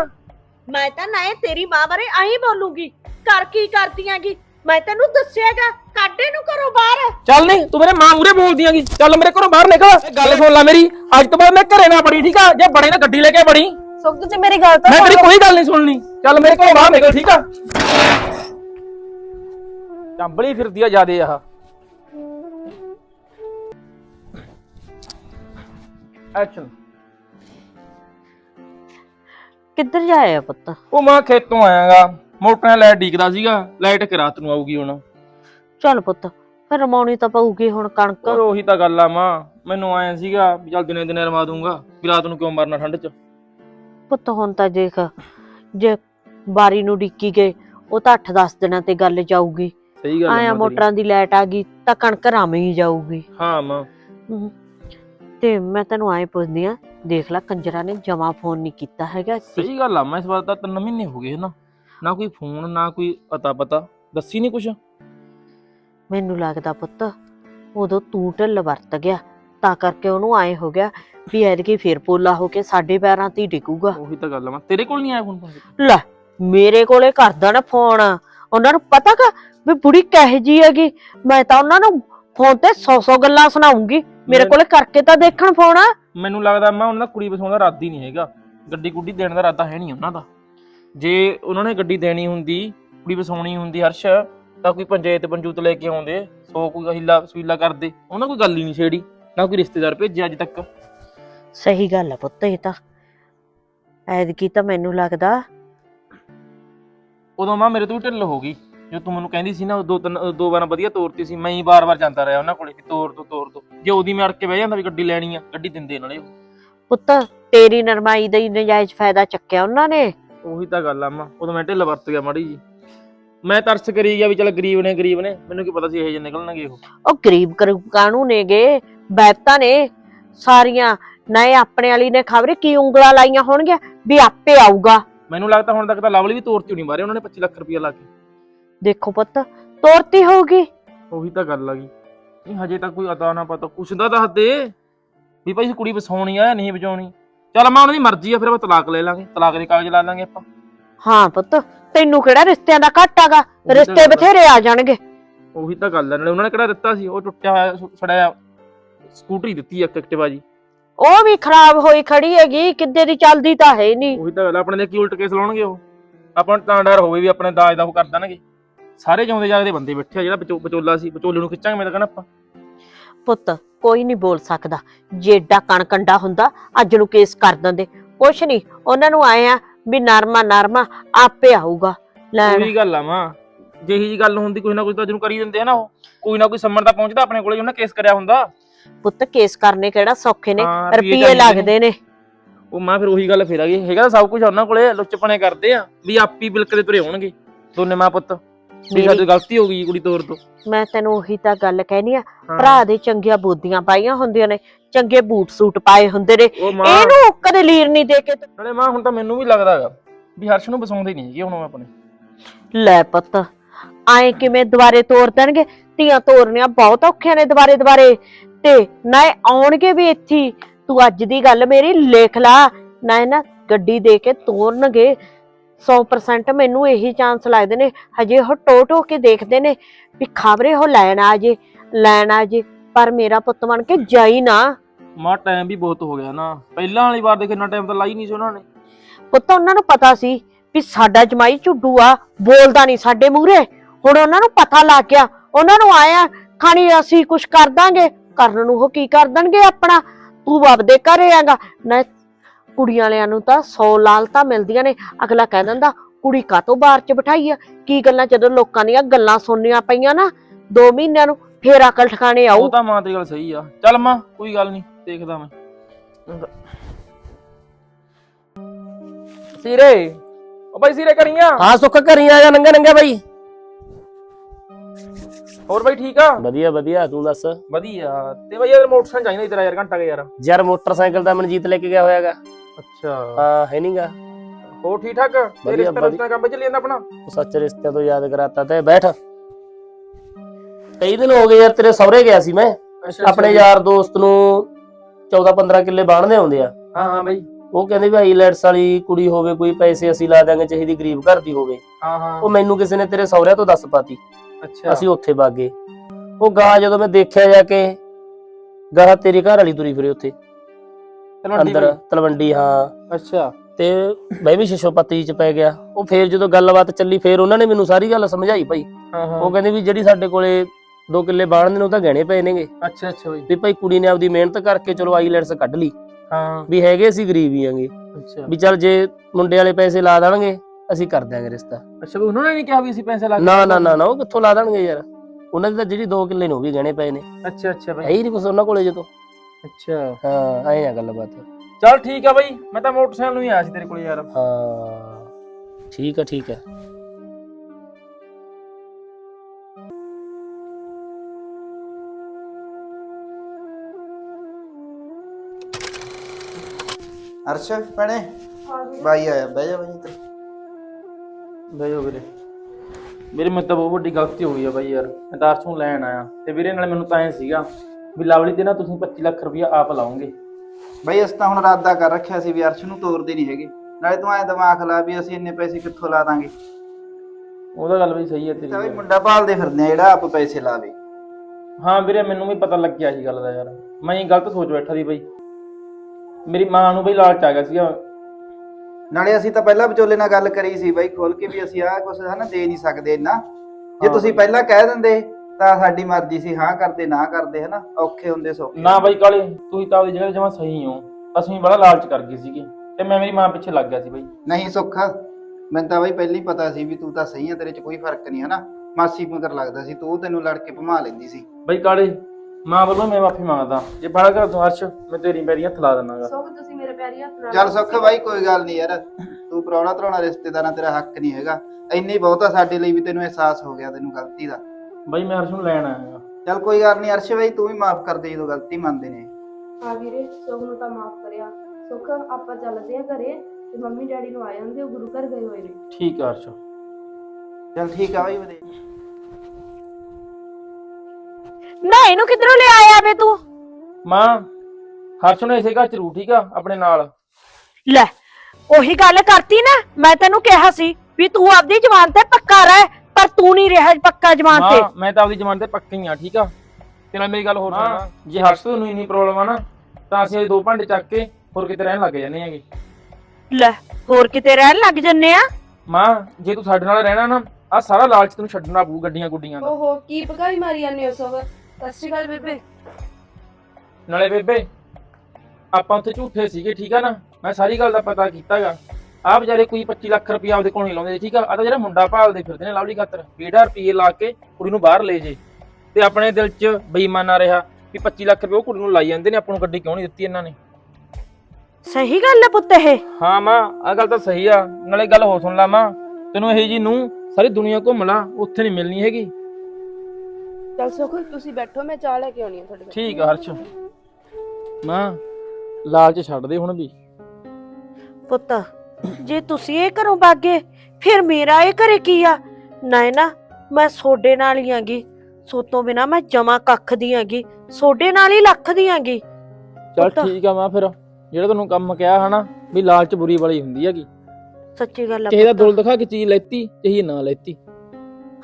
ਮੈਂ ਤਾਂ ਨਾ ਇਹ ਤੇਰੀ ਮਾਂ ਬਾਰੇ ਆਹੀ ਬੋਲੂਗੀ। ਕਰ ਕੀ ਕਰਦੀਆਂਗੀ ਮੈਂ ਤੈਨੂੰ ਦੱਸਿਆਗਾ ਕਾਡੇ ਨੂੰ ਕਰੋ ਬਾਹਰ। ਚੱਲ ਨਹੀਂ ਤੂੰ ਮੇਰੇ ਮਾਂ ਮੂਰੇ ਬੋਲਦੀ ਆਂਗੀ ਚੱਲ ਮੇਰੇ ਘਰੋਂ ਬਾਹਰ ਨਿਕਲ। ਇਹ ਗੱਲ ਸੁਣ ਲੈ ਮੇਰੀ। ਅੱਜ ਤੋਂ ਬਾਅਦ ਮੈਂ ਘਰੇ ਨਾ ਬੜੀ ਠੀਕ ਆ? ਜੇ ਬੜੇ ਨਾ ਗੱਡੀ ਲੈ ਕੇ ਬੜੀ ਸੁਖ ਤੁਸੀਂ ਮੇਰੀ ਗੱਲ ਤਾਂ ਮੈਂ ਤੇਰੀ ਕੋਈ ਗੱਲ ਨਹੀਂ ਸੁਣਨੀ। ਚੱਲ ਮੇਰੇ ਘਰੋਂ ਬਾਹਰ ਨਿਕਲ ਠੀਕ ਆ? ਚੰਬਲੀ ਫਿਰਦੀ ਆ ਜਿਆਦੇ ਆਹ। ਐਕਸ਼ਨ ਕਿੱਧਰ ਜਾਇਆ ਪੁੱਤ? ਉਹ ਮਾਂ ਖੇਤੋਂ ਆਇਆਗਾ। ਮੋਟਰ ਨਾਲ ਲਾਈਟ ਡੀਕਦਾ ਸੀਗਾ ਲਾਈਟ ਕਿ ਰਾਤ ਨੂੰ ਆਊਗੀ ਹੁਣ ਚੱਲ ਪੁੱਤ ਫਿਰ ਰਮਾਉਣੀ ਤਾਂ ਪਊਗੀ ਹੁਣ ਕਣਕ ਉਹ ਉਹੀ ਤਾਂ ਗੱਲ ਆ ਮਾਂ ਮੈਨੂੰ ਆਇਆ ਸੀਗਾ ਵੀ ਚੱਲ ਦਿਨੇ ਦਿਨੇ ਰਵਾ ਦੂੰਗਾ ਵੀ ਰਾਤ ਨੂੰ ਕਿਉਂ ਮਰਨਾ ਠੰਡ 'ਚ ਪੁੱਤ ਹੁਣ ਤਾਂ ਦੇਖ ਜੇ ਬਾਰੀ ਨੂੰ ਡਿੱਕੀ ਗਏ ਉਹ ਤਾਂ 8-10 ਦਿਨਾਂ ਤੇ ਗੱਲ ਜਾਊਗੀ ਸਹੀ ਗੱਲ ਆ ਆਇਆ ਮਾਂ ਤੇਰੀ। ਮੋਟਰਾਂ ਦੀ ਲਾਈਟ ਆ ਗਈ ਤਾਂ ਕਣਕ ਰਾਵੇਂ ਹੀ ਜਾਊਗੀ ਹਾਂ ਮਾਂ ਹਮ। ਤੇ ਮੈਂ ਤੈਨੂੰ ਐਂ ਪੁੱਛਦੀ ਆ ਦੇਖ ਲੈ ਕੰਜਰਾ ਨੇ ਜਮਾ ਫੋਨ ਨਹੀਂ ਕੀਤਾ ਹੈਗਾ। ਸਹੀ ਗੱਲ ਆ ਮੈਂ ਇਸ ਵਾਰ ਤਾਂ ਤਿੰਨ ਮਹੀਨੇ ਹੋ ਗਏ ਨਾ ਨਾ ਕੋਈ ਫੋਨ ਨਾ ਕੋਈ ਅਤਾ ਪਤਾ ਦੱਸੀ ਨਹੀਂ ਕੁਛ? ਮੈਨੂੰ ਲੱਗਦਾ ਪੁੱਤ ਉਦੋਂ ਤੂੰ ਢਿੱਲ ਵਰਤ ਗਿਆ। ਤਾਂ ਕਰਕੇ ਉਹਨੂੰ ਐਂ ਹੋ ਗਿਆ ਵੀ ਐਤਕੀ ਫੇਰ ਪੋਲਾ ਹੋ ਕੇ ਸਾਡੇ ਪੈਰਾਂ ਤੇ ਹੀ ਡਿੱਗੂਗਾ। ਉਹੀ ਤਾਂ ਗੱਲ ਆ ਮਾਂ ਤੇਰੇ ਕੋਲ ਨਹੀਂ ਆਇਆ ਫੋਨ ਲੈ ਮੇਰੇ ਕੋਲੇ ਕਰਦਾ ਨਾ ਫੋਨ। ਉਹਨਾਂ ਨੂੰ ਪਤਾ ਕਾ ਵੀ ਬੁੜੀ ਕਹੇ ਜੀ ਹੈਗੀ? ਮੈਂ ਤਾਂ ਉਹਨਾਂ ਨੂੰ ਫੋਨ ਤੇ 100-100 ਗੱਲਾਂ ਸੁਣਾਉਂਗੀ। ਮੇਰੇ ਕੋਲੇ ਕਰਕੇ ਤਾਂ ਦੇਖਣ ਫੋਨ। ਮੈਨੂੰ ਲੱਗਦਾ ਮੈਂ ਉਹਨਾਂ ਦਾ ਕੁੜੀ ਵਸਾਉਣ ਦਾ ਇਰਾਦਾ ਹੀ ਨਹੀਂ ਹੈਗਾ। ਗੱਡੀ ਗੁੱਡੀ ਦੇਣ ਦਾ ਇਰਾਦਾ ਹੈ ਨਹੀਂ ਉਹਨਾਂ ਦਾ। ਜੇ ਉਹਨਾਂ ਨੇ ਗੱਡੀ ਦੇਣੀ ਹੁੰਦੀ ਕੁੜੀ ਵਸਾਉਣੀ ਹੁੰਦੀ ਹਰਸ਼ ਤਾਂ ਕੋਈ ਪੰਚਾਇਤ ਪੰਜੂਤ ਲੈ ਕੇ ਆਉਂਦੇ ਸੋ ਕੋਈ ਹਿੱਲਾ ਸਵੀਲਾ ਕਰਦੇ। ਉਹਨਾਂ ਕੋਈ ਗੱਲ ਹੀ ਨਹੀਂ ਛੇੜੀ ਨਾ ਕੋਈ ਰਿਸ਼ਤੇਦਾਰ ਭੇਜਿਆ ਅੱਜ ਤੱਕ। ਸਹੀ ਗੱਲ ਹੈ ਪੁੱਤ ਇਹ ਤਾਂ। ਐਤਕੀ ਤਾਂ ਮੈਨੂੰ ਲੱਗਦਾ ਉਦੋਂ ਮਾਂ ਮੇਰੇ ਤੋਂ ਵੀ ਢਿੱਲ ਹੋ ਗਈ। ਜੋ ਤੂੰ ਮੈਨੂੰ ਕਹਿੰਦੀ ਸੀ ਨਾ ਉਹ ਦੋ ਤਿੰਨ ਦੋ ਵਾਰ ਵਧੀਆ ਤੋਰਤੀ ਸੀ। ਮੈਂ ਹੀ ਵਾਰ-ਵਾਰ ਜਾਂਦਾ ਰਿਹਾ ਉਹਨਾਂ ਕੋਲੇ ਕਿ ਤੋਰ ਦੋ ਤੋਰ ਦੋ। ਜੇ ਉਹਦੀ ਮੈਂ ਅੜ ਕੇ ਬਹਿ ਜਾਂਦਾ ਵੀ ਗੱਡੀ ਲੈਣੀ ਆ ਗੱਡੀ ਦਿੰਦੇ ਨਾਲੇ ਉਹ। ਪੁੱਤ ਤੇਰੀ ਨਰਮਾਈ ਦਾ ਹੀ ਨਜਾਇਜ਼ ਫਾਇਦਾ ਚੱਕਿਆ ਉਹਨਾਂ ਨੇ। ਉਹੀ ਤਾਂ ਗੱਲ ਆ ਮਾਂ ਉਦੋਂ ਮੈਂ ਢਿੱਲ ਵਰਤ ਗਿਆ ਮਾੜੀ ਜੀ ਮੈਂ ਤਰਸ ਕਰੀ ਗਿਆ ਵੀ ਚੱਲ ਗਰੀਬ ਨੇ ਗਰੀਬ ਨੇ ਮੈਨੂੰ ਕੀ ਪਤਾ ਸੀ ਇਹ ਜਿਹੇ ਨਿਕਲਣਗੇ ਉਹ। ਉਹ ਗਰੀਬ ਕਾਹਨੂੰ ਨੇਗੇ? ਬੈਪਤਾ ਨੇ ਸਾਰੀਆਂ ਨਾ ਇਹ ਆਪਣੇ ਵਾਲੀ ਨੇ ਖਬਰੇ ਕੀ ਉਂਗਲਾਂ ਲਾਈਆਂ ਹੋਣਗੀਆਂ ਵੀ ਆਪੇ ਆਊਗਾ। ਮੈਨੂੰ ਲੱਗਦਾ ਹੁਣ ਤੱਕ ਤਾਂ ਲਵਲੀ ਵੀ ਤੋਰਤੀ ਨਹੀਂ ਮਾਰੇ ਉਹਨਾਂ ਨੇ 25 ਲੱਖ ਰੁਪਇਆ ਲਾ ਕੇ। ਦੇਖੋ ਪੁੱਤ ਤੋਰਤੀ ਹੋਊਗੀ। ਉਹੀ ਤਾਂ ਗੱਲ ਆ ਗਈ ਨਹੀਂ ਹਜੇ ਤੱਕ ਕੋਈ ਅਤਾ ਨਾ ਪਤਾ ਕੁਛ ਦਾ ਦੱਸ ਦੇ। ਵੀ ਭਾਈ ਕੁੜੀ ਵਸਾਉਣੀ ਆ ਜਾਂ ਨਹੀਂ ਵਜਾਉਣੀ? ਚੱਲ ਮੈਂ ਉਹਨਾਂ ਦੀ ਮਰਜ਼ੀ ਆ ਫਿਰ ਆਪਾਂ ਤਲਾਕ ਲੈ ਲਾਂਗੇ ਤਲਾਕ ਦੇ ਕਾਗਜ਼ ਲਾ ਲਾਂਗੇ ਆਪਾਂ। ਹਾਂ ਪੁੱਤ ਤੈਨੂੰ ਕਿਹੜਾ ਰਿਸ਼ਤਿਆਂ ਦਾ ਘੱਟ ਆਗਾ ਤਾਂ ਰਿਸ਼ਤੇ ਗੱਲ ਆ। ਬਥੇਰੇ ਆ ਜਾਣਗੇ। ਉਹੀ ਤਾਂ ਗੱਲ ਆ ਨਾਲੇ ਉਹਨਾਂ ਨੇ ਕਿਹੜਾ ਦਿੱਤਾ ਸੀ ਉਹ ਟੁੱਟਿਆ ਹੋਇਆ ਸੁ- ਸੜਿਆ ਸਕੂਟਰੀ ਦਿੱਤੀ ਇੱਕ ਐਕਟਿਵਾ ਜੀ। ਉਹ ਵੀ ਖਰਾਬ ਹੋਈ ਖੜੀ ਹੈਗੀ ਕਿੱਦੇ ਦੀ ਚੱਲਦੀ ਤਾਂ ਹੈ ਨਹੀਂ। ਉਹੀ ਤਾਂ ਗੱਲ ਆ, ਆਪਣੇ ਦੇ ਕੀ ਉਲਟ ਕੇਸ ਲਾਉਣਗੇ ਉਹ? ਆਪਾਂ ਨੂੰ ਤਾਂ ਡਰ ਹੋਵੇ ਵੀ ਆਪਣੇ ਦਾਜ ਦਾ ਉਹ ਕਰ ਦੇਣਗੇ। ਸਾਰੇ ਜਿਉਂਦੇ ਜਾਗਦੇ ਬੰਦੇ ਬੈਠੇ ਆ ਜਿਹੜਾ ਵਿਚੋ- ਵਿਚੋਲਾ ਸੀ ਵਿਚੋਲੇ ਨੂੰ ਖਿੱਚਾਂਗੇ ਮੈਂ ਤਾਂ ਕਹਿੰਦਾ ਆਪਾਂ। ਪੁੱਤ ਕੋਈ ਨਹੀਂ ਬੋਲ ਸਕਦਾ। ਜੇ ਏਡਾ ਕਣ ਕੰਡਾ ਹੁੰਦਾ ਅੱਜ ਨੂੰ ਕੇਸ ਕਰ ਦਿੰਦੇ। ਕੁਛ ਨਹੀਂ ਉਹਨਾਂ ਨੂੰ ਆਏ ਆ ਵੀ ਨਰਮਾ ਨਰਮਾ ਆਪੇ ਆਊਗਾ। ਲੈਣ ਉਹੀ ਗੱਲ ਆ ਮਾਂ। ਜਿਹੀ ਜੀ ਗੱਲ ਹੁੰਦੀ ਕੋਈ ਨਾ ਕੋਈ ਤਾਂ ਜਿਹਨੂੰ ਕਰੀ ਦਿੰਦੇ ਆ ਨਾ ਉਹ। ਕੋਈ ਨਾ ਕੋਈ ਸੰਮਣ ਤਾਂ ਪਹੁੰਚਦਾ ਆਪਣੇ ਕੋਲੇ ਉਹਨੇ ਕੇਸ ਕਰਿਆ ਹੁੰਦਾ। ਪੁੱਤ ਕੇਸ ਕਰਨੇ ਕਿਹੜਾ ਸੌਖੇ ਨੇ ਹਾਂ, ਰੁਪਈਏ ਲੱਗਦੇ ਨੇ। ਉਹ ਮਾਂ ਫਿਰ ਉਹੀ ਗੱਲ ਫੇਰ ਆ ਗਈ। ਹੈਗਾ ਤਾਂ ਸਭ ਕੁਝ ਉਹਨਾਂ ਕੋਲੇ ਲੁੱਚਪਣੇ ਕਰਦੇ ਆ ਵੀ ਆਪੀ ਬਿਲਕਦੇ ਤੁਰੇ ਹੋਣਗੇ। ਦੋਨੇ ਮਾਂ ਪੁੱਤ। ਵੀ ਸਾਡੀ ਗਲਤੀ ਹੋ ਗਈ ਕੁੜੀ ਤੋਰ ਤੋਂ। ਮੈਂ ਤੈਨੂੰ ਉਹੀ ਤਾਂ ਗੱਲ ਕਹਿਨੀ ਆ। ਭਰਾ ਦੇ ਚੰਗੀਆਂ ਬੋਦੀਆਂ ਪਾਈਆਂ ਹੁੰਦੀਆਂ ਨੇ ਚੰਗੇ ਬੂਟ ਸੂਟ ਪਾਏ ਹੁੰਦੇ ਨੇ। ਉਹ ਮਾਂ ਇਹਨੂੰ ਕਦੇ ਲੀਰ ਨਹੀਂ ਦੇ ਕੇ ਨਾਲੇ ਮਾਂ ਹੁਣ ਤਾਂ ਮੈਨੂੰ ਵੀ ਲੱਗਦਾ ਹੈਗਾ ਵੀ ਹਰਸ਼ ਨੂੰ ਬਸਾਉਂਦੇ ਨਹੀਂ ਹੈਗੇ ਹੁਣ ਉਹ ਆਪਣੇ। ਲੈ ਪੁੱਤ ਆਏ ਕਿਵੇਂ ਦੁਬਾਰੇ ਤੋਰ ਦੇਣਗੇ? ਧੀਆਂ ਤੋਰਨੀਆਂ ਬਹੁਤ ਔਖੀਆਂ ਨੇ ਦੁਬਾਰੇ ਦੁਬਾਰੇ। ਤੇ ਨਾ ਇਹ ਆਉਣਗੇ ਵੀ ਇੱਥੇ ਹੀ। ਤੂੰ ਅੱਜ ਦੀ ਗੱਲ ਮੇਰੀ ਲਿਖ ਲਾ। ਨਾ ਇਹ ਨਾ ਗੱਡੀ ਦੇ ਕੇ ਤੋਰਨਗੇ। 100% ਮੈਨੂੰ ਇਹੀ ਚਾਂਸ ਲੱਗਦੇ ਨੇ। ਹਜੇ ਉਹ ਟੋ ਟੋ ਕੇ ਦੇਖਦੇ ਨੇ ਵੀ ਖਬਰੇ ਉਹ ਲੈਣ ਆ ਜੇ ਲੈਣ ਆ ਜੇ ਪਰ ਮੇਰਾ ਪੁੱਤ ਬਣ ਕੇ ਜਾਈ ਨਾ। ਮਾਂ ਟਾਈਮ ਵੀ ਬਹੁਤ ਹੋ ਗਿਆ ਨਾ। ਪਹਿਲਾਂ ਵਾਲੀ ਵਾਰ ਦੇਖ ਇੰਨਾ ਟਾਈਮ ਤਾਂ ਲਾਈ ਨਹੀਂ ਸੀ ਉਹਨਾਂ ਨੇ। ਪੁੱਤ ਉਹਨਾਂ ਨੂੰ ਪਤਾ ਸੀ ਵੀ ਸਾਡਾ ਜਮਾਈ ਝੁੱਡੂ ਆ ਬੋਲਦਾ ਨਹੀਂ ਸਾਡੇ ਮੂਹਰੇ। ਹੁਣ ਉਹਨਾਂ ਨੂੰ ਪਤਾ ਲੱਗ ਗਿਆ। ਉਹਨਾਂ ਨੂੰ ਆਇਆ ਖਾਣੀ ਅਸੀਂ ਕੁਝ ਕਰ ਦਾਂਗੇ। ਕਰਨ ਨੂੰ ਉਹ ਕੀ ਕਰ ਦੇਣਗੇ ਆਪਣਾ? ਤੂੰ ਆਪਦੇ ਘਰੇ ਆਂਗਾ ਨਾ ਕੁੜੀਆਂ ਵਾਲਿਆਂ ਨੂੰ ਤਾਂ 100 ਲਾਲਤਾਂ ਮਿਲਦੀਆਂ ਨੇ। ਅਗਲਾ ਕਹਿ ਦਿੰਦਾ ਕੁੜੀ ਕਾਤੋਂ ਬਾਹਰ ਚ ਬਿਠਾਈ ਆ? ਕੀ ਗੱਲਾਂ ਜਦੋਂ ਲੋਕਾਂ ਦੀਆਂ ਗੱਲਾਂ ਸੁਣਨੀਆਂ ਪਈਆਂ ਨਾ? 2 ਮਹੀਨਿਆਂ ਨੂੰ ਫੇਰ ਅਕਲ ਠਿਕਾਣੇ ਆਊ। ਉਹ ਤਾਂ ਮਾਂ ਤੇਰੀ ਗੱਲ ਸਹੀ ਆ। ਚੱਲ ਮਾਂ ਕੋਈ ਗੱਲ ਨਹੀਂ ਦੇਖਦਾ ਮੈਂ। ਸੀਰੇ ਉਹ ਬਾਈ ਸੀਰੇ ਕਰੀਆਂ? ਹਾਂ ਸੁੱਖ ਘਰੀ ਆ ਜਾ ਨੰਗਾ ਨੰਗਾ ਬਾਈ। ਹੋਰ ਬਾਈ ਠੀਕ ਆ? ਵਧੀਆ ਵਧੀਆ ਤੂੰ ਦੱਸ? ਵਧੀਆ। ਤੇ ਬਾਈ ਯਾਰ ਮੋਟਰਸਾਈਕਲ ਚਾਹੀਦਾ ਤੇਰਾ ਯਾਰ ਘੰਟਾ ਕੁ ਯਾਰ। ਯਾਰ ਮੋਟਰਸਾਈਕਲ ਤਾਂ ਮਨਜੀਤ ਲੈ ਕੇ ਗਿਆ ਹੋਇਆਗਾ। ਅੱਛਾ। ਹਾਂ ਹੈ ਨਹੀਂਗਾ ਹੋਰ ਠੀਕ ਠਾਕ ਤੇ ਵਧੀਆ, ਰਿਸ਼ਤਾ ਵਧੀਆ। ਰਿਸ਼ਤਾ ਕੰਮ ਚੱਲੀ ਜਾਂਦਾ ਆਪਣਾ? ਉਹ ਸੱਚ ਰਿਸ਼ਤੇ ਤੋਂ ਯਾਦ ਕਰਾਤਾ ਤੇ ਬੈਠ। ਕਈ ਦਿਨ ਹੋ ਗਏ ਯਾਰ ਤੇਰੇ ਸਹੁਰੇ ਗਿਆ ਸੀ ਮੈਂ। ਆਪਣੇ ਯਾਰ ਦੋਸਤ ਨੂੰ 14 15 ਕਿੱਲੇ ਬਾਣਦੇ ਆਉਂਦੇ ਆ। ਹਾਂ ਹਾਂ ਬਾਈ। ਉਹ ਕਹਿੰਦੇ ਵੀ ਆਈਲੈਟਸ ਵਾਲੀ ਕੁੜੀ ਹੋਵੇ ਕੋਈ ਪੈਸੇ ਅਸੀਂ ਲਾ ਦਾਂਗੇ ਚਾਹੀਦੀ ਗਰੀਬ ਘਰ ਦੀ ਹੋਵੇ। ਹਾਂ ਹਾਂ। ਉਹ ਮੈਨੂੰ ਕਿਸੇ ਨੇ ਤੇਰੇ ਸਹੁਰਿਆਂ ਤੋਂ ਦੱਸ ਪਾਤੀ। ਅੱਛਾ। ਅਸੀਂ ਉੱਥੇ ਬਾਗੇ ਉਹ ਗਾਂ ਜਦੋਂ ਮੈਂ ਦੇਖਿਆ ਜਾ ਕੇ ਗਾਹ ਤੇਰੀ ਘਰ ਵਾਲੀ ਤੁਰੀ ਫਿਰੇ ਉੱਥੇ। ਤਲਵੰਡੀ ਅੰਦਰ। ਤਲਵੰਡੀ ਹਾਂ। ਅੱਛਾ। ਤੇ ਮੈਂ ਵੀ ਸ਼ਿਸ਼ੋਪਤੀ ਚ ਪੈ ਗਿਆ। ਉਹ ਫੇਰ ਜਦੋਂ ਗੱਲਬਾਤ ਚੱਲੀ ਫੇਰ ਉਹਨਾਂ ਨੇ ਮੈਨੂੰ ਸਾਰੀ ਗੱਲ ਸਮਝਾਈ ਭਾਈ। ਹਾਂ ਹਾਂ। ਉਹ ਕਹਿੰਦੇ ਵੀ ਜਿਹੜੀ ਸਾਡੇ ਕੋਲੇ ਦੋ ਕਿੱਲੇ ਬਾਣਦੇ ਨੇ ਉਹ ਤਾਂ ਗਹਿਣੇ ਪਏ ਨੇਗੇ। ਅੱਛਾ ਅੱਛਾ ਬਾਈ। ਵੀ ਭਾਈ ਕੁੜੀ ਨੇ ਆਪਦੀ ਮਿਹਨਤ ਕਰਕੇ ਚਲੋ ਆਈਲੈਟਸ ਕੱਢ ਲਈ। ਹਾਂ। ਵੀ ਹੈਗੇ ਸੀ ਗਰੀਬ ਹੀ ਆਂਗੇ। ਅੱਛਾ। ਵੀ ਚੱਲ ਜੇ ਮੁੰਡੇ ਵਾਲੇ ਪੈਸੇ ਲਾ ਦੇਣਗੇ ਅਸੀਂ ਕਰ ਦਿਆਂਗੇ ਰਿਸ਼ਤਾ। ਅੱਛਾ ਵੀ ਉਹਨਾਂ ਨੇ ਨਹੀਂ ਕਿਹਾ ਵੀ ਅਸੀਂ ਪੈਸੇ ਲਾ ਕੇ ਨਾ ਨਾ ਨਾ ਨਾ ਉਹ ਕਿੱਥੋਂ ਲਾ ਦੇਣਗੇ ਯਾਰ? ਉਹਨਾਂ ਦੇ ਤਾਂ ਜਿਹੜੀ ਦੋ ਕਿੱਲੇ ਨੇ ਉਹ ਵੀ ਗਹਿਣੇ ਪਏ ਨੇ। ਅੱਛਾ ਅੱਛਾ ਹੈ ਬਾਈ ਹੀ ਨਹੀਂ ਕੁਛ ਉਹਨਾਂ ਕੋਲੇ ਜਦੋਂ। ਅੱਛਾ। ਹਾਂ ਐਂ ਆ ਗੱਲਬਾਤ। ਚੱਲ ਠੀਕ ਆ ਬਾਈ ਮੈਂ ਤਾਂ ਮੋਟਰਸਾਈਕਲ ਨੂੰ ਹੀ ਆਇਆ ਸੀ ਤੇਰੇ ਕੋਲ ਯਾਰ। ਹਾਂ। ਠੀਕ ਆ ਠੀਕ ਆ। ਅਰਸ਼ ਭੈਣੇ ਬਾਈ ਆਇਆ ਬਹਿ ਜਾ ਬਾਈ ਇੱਧਰ। ਬਈਓ ਵੀਰੇ। ਮੇਰੇ ਤਾਂ ਬਹੁਤ ਵੱਡੀ ਗਲਤੀ ਹੋ ਗਈ ਆ ਬਾਈ ਯਾਰ। ਮੈਂ ਤਾਂ ਅਰਸ਼ ਨੂੰ ਲੈਣ ਆਇਆ। ਤੇ ਵੀਰੇ ਨਾਲ ਮੈਨੂੰ ਤਾਂ ਐ ਸੀਗਾ ਵੀ ਲਵਲੀ ਤੇ ਨਾ ਤੁਸੀਂ 25 ਲੱਖ ਰੁਪਇਆ ਆਪ ਲਾਓਗੇ। ਬਾਈ ਅਸੀਂ ਤਾਂ ਹੁਣ ਇਰਾਦਾ ਕਰ ਰੱਖਿਆ ਸੀ ਵੀ ਅਰਸ਼ ਨੂੰ ਤੋਰਦੇ ਨਹੀਂ ਹੈਗੇ। ਨਾਲੇ ਤੂੰ ਐ ਦਿਮਾਗ ਲਾ ਵੀ ਅਸੀਂ ਇੰਨੇ ਪੈਸੇ ਕਿੱਥੋਂ ਲਾ ਦਾਂਗੇ। ਉਹਦਾ ਗੱਲ ਵੀ ਸਹੀ ਹੈ ਤਾਂ ਬਈ ਤੇਰੀ ਮੁੰਡਾ ਭਾਲਦੇ ਫਿਰਦੇ ਆ ਜਿਹੜਾ ਆਪ ਪੈਸੇ ਲਾਵੇ। ਹਾਂ ਵੀਰੇ ਮੈਨੂੰ ਵੀ ਪਤਾ ਲੱਗਿਆ ਸੀ ਗੱਲ ਦਾ ਯਾਰ। ਮੈਂ ਹੀ ਗਲਤ ਸੋਚ ਬੈਠਾ ਸੀ ਬਈ। ਮੇਰੀ ਮਾਂ ਨੂੰ ਬਈ ਲਾਲਚ ਆ ਗਿਆ ਸੀਗਾ। ਨਾਲੇ ਅਸੀਂ ਤਾਂ ਪਹਿਲਾਂ ਵਿਚੋਲੇ ਨਾਲ ਗੱਲ ਕਰੀ ਸੀ ਬਾਈ ਖੋਲ ਕੇ ਵੀ ਅਸੀਂ ਆਹ ਕੁਛ ਹਨਾ ਦੇ ਨਹੀਂ ਸਕਦੇ ਇੰਨਾ। ਜੇ। ਤੁਸੀਂ ਪਹਿਲਾਂ ਕਹਿ ਦਿੰਦੇ ਤਾਂ ਸਾਡੀ ਮਰਜ਼ੀ ਸੀ ਹਾਂ ਕਰਦੇ ਨਾ ਕਰਦੇ ਹਨਾ? ਔਖੇ ਹੁੰਦੇ ਸੌਖੇ ਨਾ ਬਾਈ ਕਾਲੇ ਤੁਸੀਂ ਤਾਂ ਆਪਦੀ ਜਗ੍ਹਾ ਜਮਾ ਸਹੀ ਹੋ। ਅਸੀਂ ਬੜਾ ਲਾਲਚ ਕਰ ਗਏ ਸੀਗੇ। ਤੇ ਮੈਂ ਮੇਰੀ ਮਾਂ ਪਿੱਛੇ ਲੱਗ ਗਿਆ ਸੀ ਬਈ। ਨਹੀਂ ਸੁੱਖ ਮੈਨੂੰ ਤਾਂ ਬਾਈ ਪਹਿਲਾਂ ਹੀ ਪਤਾ ਸੀ ਵੀ ਤੂੰ ਤਾਂ ਸਹੀ ਆ ਤੇਰੇ 'ਚ ਕੋਈ ਫ਼ਰਕ ਨਹੀਂ ਹਨਾ? ਮਾਸੀ ਮਗਰ ਲੱਗਦਾ ਸੀ ਤੂੰ ਉਹ ਤੈਨੂੰ ਲੜ ਕੇ ਭਮਾ ਲੈਂਦੀ ਸੀ। ਬਈ ਕਾਲੇ ਮਾਂ ਵੱਲੋਂ ਮੈਂ ਮਾਫੀ ਮੰਗਦਾ। ਜੇ ਬੜਾ ਕਰ ਤੂੰ ਹਰਸ਼ ਮੈਂ ਤੇਰੀ ਪੈਰੀਂ ਹੱਥ ਲਾ ਦਿੰਨਾਗਾ। ਸੋਗ ਤੁਸੀਂ ਮੇਰੇ ਪੈਰੀ ਹੱਥ ਨਾਲ ਚੱਲ ਸੁੱਖ ਬਾਈ ਕੋਈ ਗੱਲ ਨਹੀਂ ਯਾਰ। ਤੂੰ ਪ੍ਰਾਹੁਣਾ ਧਰਾਉਣਾ ਰਿਸ਼ਤੇਦਾਰਾਂ ਤੇਰਾ ਹੱਕ ਨਹੀਂ ਹੈਗਾ। ਇੰਨੀ ਬਹੁਤਾ ਸਾਡੇ ਲਈ ਵੀ ਤੈਨੂੰ ਅਹਿਸਾਸ ਹੋ ਗਿਆ ਤੈਨੂੰ ਗਲਤੀ ਦਾ। ਬਈ ਮੈਂ ਹਰਸ਼ ਨੂੰ ਲੈਣ ਆਇਆ ਚੱਲ ਕੋਈ ਗੱਲ ਨਹੀਂ ਅਰਸ਼ ਬਾਈ ਤੂੰ ਵੀ ਮਾਫ ਕਰ ਦੇ ਜਦੋਂ ਗਲਤੀ ਮੰਨਦੇ ਨੇ। ਹਾਂ ਵੀਰੇ ਸੁਖ ਨੂੰ ਤਾਂ ਮਾਫ ਕਰਿਆ। ਸੁਖ ਆਪਾਂ ਚੱਲਦੇ ਆ ਘਰੇ ਤੇ ਮੰਮੀ ਡੈਡੀ ਨੂੰ ਆ ਜਾਂਦੇ ਉਹ ਗੁਰੂ ਘਰ ਗਏ ਹੋਏ ਨੇ। ਠੀਕ ਆ ਹਰਸ਼ ਚੱਲ ਠੀਕ ਆ ਬਾਈ ਵਧੇ ਨਾ ਇਹਨੂੰ ਕਿੱਧਰੋਂ ਲੈ ਆਇਆ ਵੇ ਤੂੰ? ਮਾਂ ਹਰਸ਼ ਨੂੰ ਇਸੇ ਘਰ ਚ ਰੂ ਠੀਕ ਆ ਆਪਣੇ ਨਾਲ। ਲੈ ਉਹੀ ਗੱਲ ਕਰਤੀ ਨਾ ਮੈਂ ਤੈਨੂੰ ਕਿਹਾ ਸੀ ਵੀ ਤੂੰ ਆਪਦੀ ਜ਼ਬਾਨ ਤੇ ਪੱਕਾ ਰਹਿ। ਤੂੰ ਨਹੀਂ ਰਿਹਾ ਪੱਕਾ ਜ਼ਬਾਨ ਤੇ। ਮਾਂ ਮੈਂ ਤਾਂ ਆਪਦੀ ਜ਼ਮਾਨ ਤੇ ਪੱਕੀ ਹੀ ਆ ਠੀਕ ਆ? ਤੇ ਨਾਲ ਮੇਰੀ ਗੱਲ ਹੋਰ ਸੁਣ ਜੇ ਹਰਸ਼ ਨੂੰ ਇੰਨੀ ਪ੍ਰੋਬਲਮ ਆ ਨਾ ਤਾਂ ਅਸੀਂ ਦੋ ਭਾਂਡੇ ਚੱਕ ਕੇ ਹੋਰ ਕਿਤੇ ਰਹਿਣ ਲੱਗ ਜਾਂਦੇ ਹੈਗੇ। ਲੈ ਹੋਰ ਕਿਤੇ ਰਹਿਣ ਲੱਗ ਜੰਨੇ ਆ? ਮਾਂ ਜੇ ਤੂੰ ਸਾਡੇ ਨਾਲ ਰਹਿਣਾ ਨਾ ਆ ਸਾਰਾ ਲਾਲਚ ਤੈਨੂੰ ਛੱਡਣਾ ਪਊ ਗੱਡੀਆਂ ਗੁੱਡੀਆਂ ਦਾ। ਓਹੋ ਕੀ ਪਕਾਈ ਮਾਰੀ ਜਾਂਦੇ ਹੋ ਸਤਿ ਸ਼੍ਰੀ ਅਕਾਲ ਬੇਬੇ। ਨਾਲੇ ਬੇਬੇ ਆਪਾਂ ਉੱਥੇ ਝੂਠੇ ਸੀਗੇ ਠੀਕ ਆ ਨਾ? ਮੈਂ ਸਾਰੀ ਗੱਲ ਦਾ ਪਤਾ ਕੀਤਾਗਾ। ਆ ਵਿਚਾਰੇ ਕੋਈ 25 ਲੱਖ ਰੁਪਇਆ ਆਪਦੇ ਕੋਲ ਨਹੀਂ ਲਾਉਂਦੇ ਠੀਕ ਆ? ਆ ਤਾਂ ਜਿਹੜਾ ਮੁੰਡਾ ਭਾਲਦੇ ਫਿਰਦੇ ਨੇ ਲਵਲੀ ਖਾਤਰ। 2.5 ਰੁਪਏ ਲਾ ਕੇ ਕੁੜੀ ਨੂੰ ਬਾਹਰ ਲੈ ਜੇ। ਤੇ ਆਪਣੇ ਦਿਲ 'ਚ ਬੇਈਮਾਨਾ ਰਿਹਾ ਵੀ 25 ਲੱਖ ਰੁਪਏ ਉਹ ਕੁੜੀ ਨੂੰ ਲਾਈ ਜਾਂਦੇ ਨੇ ਆਪਾਂ ਨੂੰ ਗੱਡੀ ਕਿਉਂ ਨਹੀਂ ਦਿੱਤੀ ਇਹਨਾਂ ਨੇ? ਸਹੀ ਗੱਲ ਹੈ ਪੁੱਤ ਇਹ। ਹਾਂ ਮਾਂ ਆ ਗੱਲ ਤਾਂ ਸਹੀ ਆ। ਨਾਲੇ ਗੱਲ ਹੋ ਸੁਣ ਲਾ ਮਾਂ ਤੈਨੂੰ ਇਹ ਜੀ ਨੂੰ ਸਾਰੀ ਦੁਨੀਆ ਘੁੰਮ ਲਾ ਉੱਥੇ ਨਹੀਂ ਮਿਲਣੀ ਹੈਗੀ। ਚੱਲ ਸੁਖ ਤੁਸੀਂ ਬੈਠੋ ਮੈਂ ਚਾਹ ਲੈ ਕੇ ਆਉਣੀ ਆ ਤੁਹਾਡੇ ਕੋਲ। ਠੀਕ ਆ ਹਰਸ਼। ਮਾਂ ਲਾਲਚ ਛੱਡ ਦੇ ਹੁਣ ਵੀ। ਪੁੱਤ ਜੇ ਤੁਸੀਂ ਇਹ ਘਰੋਂ ਭਾਗੇ ਫਿਰ ਮੇਰਾ ਇਹ ਘਰੇ ਕੀ ਆ? ਨਾ ਨਾ ਮੈਂ ਸੋਡੇ ਨਾਲ ਹੀ ਆਂਗੀ। ਸੋਤੋਂ ਬਿਨਾ ਮੈਂ ਜਮਾ ਕੱਖ ਦੀ ਆਂਗੀ ਸੋਡੇ ਨਾਲ ਹੀ ਲੱਖ ਦੀ ਆਂਗੀ। ਚੱਲ ਪੁੱਤ। ਠੀਕ ਆ ਮਾਂ ਫਿਰ। ਜਿਹੜਾ ਤੈਨੂੰ ਕੰਮ ਕਿਹਾ ਹਨਾ ਵੀ ਲਾਲਚ ਬੁਰੀ ਵਾਲੀ ਹੁੰਦੀ ਹੈਗੀ। ਸੱਚੀ ਗੱਲ ਆ ਕਿਸੇ ਦਾ ਪੁੱਤ। ਦਿਲ ਦਿਖਾ ਕੇ ਚੀਜ਼ ਲੈਤੀ ਚਾਹੀ ਨਾ ਲੈਤੀ।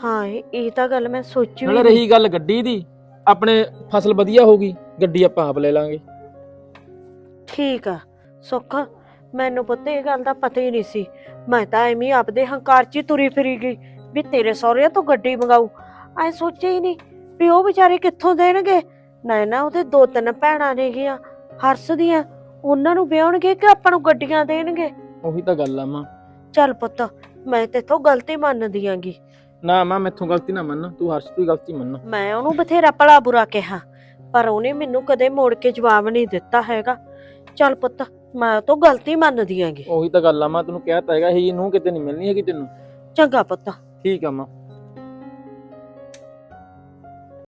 ਹਾਂ ਇਹ ਇਹ ਤਾਂ ਗੱਲ ਮੈਂ ਸੋਚੀ ਵੀ ਨਾਲੇ ਨਹੀਂ। ਰਹੀ ਗੱਲ ਗੱਡੀ ਦੀ ਆਪਣੇ ਫਸਲ ਵਧੀਆ ਹੋਗੀ ਗੱਡੀ ਆਪਾਂ ਆਪ ਲੈ ਲਾਂਗੇ। ਠੀਕ ਆ ਸੁੱਖ। ਮੈਨੂੰ ਪੁੱਤ ਇਹ ਗੱਲ ਦਾ ਪਤਾ ਹੀ ਨਹੀਂ ਸੀ। ਮੈਂ ਤਾਂ ਐਵੇਂ ਆਪਦੇ ਹੰਕਾਰ 'ਚ ਹੀ ਤੁਰੀ ਫਿਰੀ ਗਈ ਵੀ ਤੇਰੇ ਸਹੁਰੇ ਤੋਂ ਗੱਡੀ ਮੰਗਾਉ ਐ ਸੋਚਿਆ ਹੀ ਨਹੀਂ ਵੀ ਉਹ ਵਿਚਾਰੇ ਕਿੱਥੋਂ ਦੇਣਗੇ? ਨਾ ਨਾ ਉਹਦੇ ਦੋ ਤਿੰਨ ਭੈਣਾਂ ਨੇਗੀਆਂ ਹਰਸ ਦੀਆਂ ਉਹਨਾਂ ਨੂੰ ਵਿਆਹਣਗੇ ਕਿ ਆਪਾਂ ਨੂੰ ਗੱਡੀਆਂ ਦੇਣਗੇ? ਉਹੀ ਤਾਂ ਗੱਲ ਆ ਮਾਂ। ਚੱਲ ਪੁੱਤ ਮੈਂ ਤੇਥੋਂ ਗਲਤੀ ਮੰਨਦੀ ਆਂਗੀ। ਨਾ ਮਾਂ ਮੈਥੋਂ ਗਲਤੀ ਨਾ ਮੰਨ। ਤੂੰ ਹਰਸ਼ ਤੋਂ ਹੀ ਗਲਤੀ ਮੰਨ। ਮੈਂ ਉਹਨੂੰ ਬਥੇਰਾ ਭਲਾ ਬੁਰਾ ਕਿਹਾ ਪਰ ਉਹਨੇ ਮੈਨੂੰ ਕਦੇ ਮੋੜ ਕੇ ਜਵਾਬ ਨਹੀਂ ਦਿੱਤਾ ਹੈਗਾ। ਚੱਲ ਪੁੱਤ ਮੈਂ ਤੋਂ ਗਲਤੀ ਮੰਨਦੀ ਆਂਗੀ ਉਹੀ ਤਾਂ ਗੱਲ ਆ ਮਾਂ ਤੈਨੂੰ ਕਿਹਾ ਤਾਂ ਹੈਗਾ ਇਹ ਨੂੰ ਕਿਤੇ ਨਹੀਂ ਮਿਲਣੀ ਹੈਗੀ ਤੈਨੂੰ। ਚੰਗਾ ਪੁੱਤ। ਠੀਕ ਆ ਮਾਂ।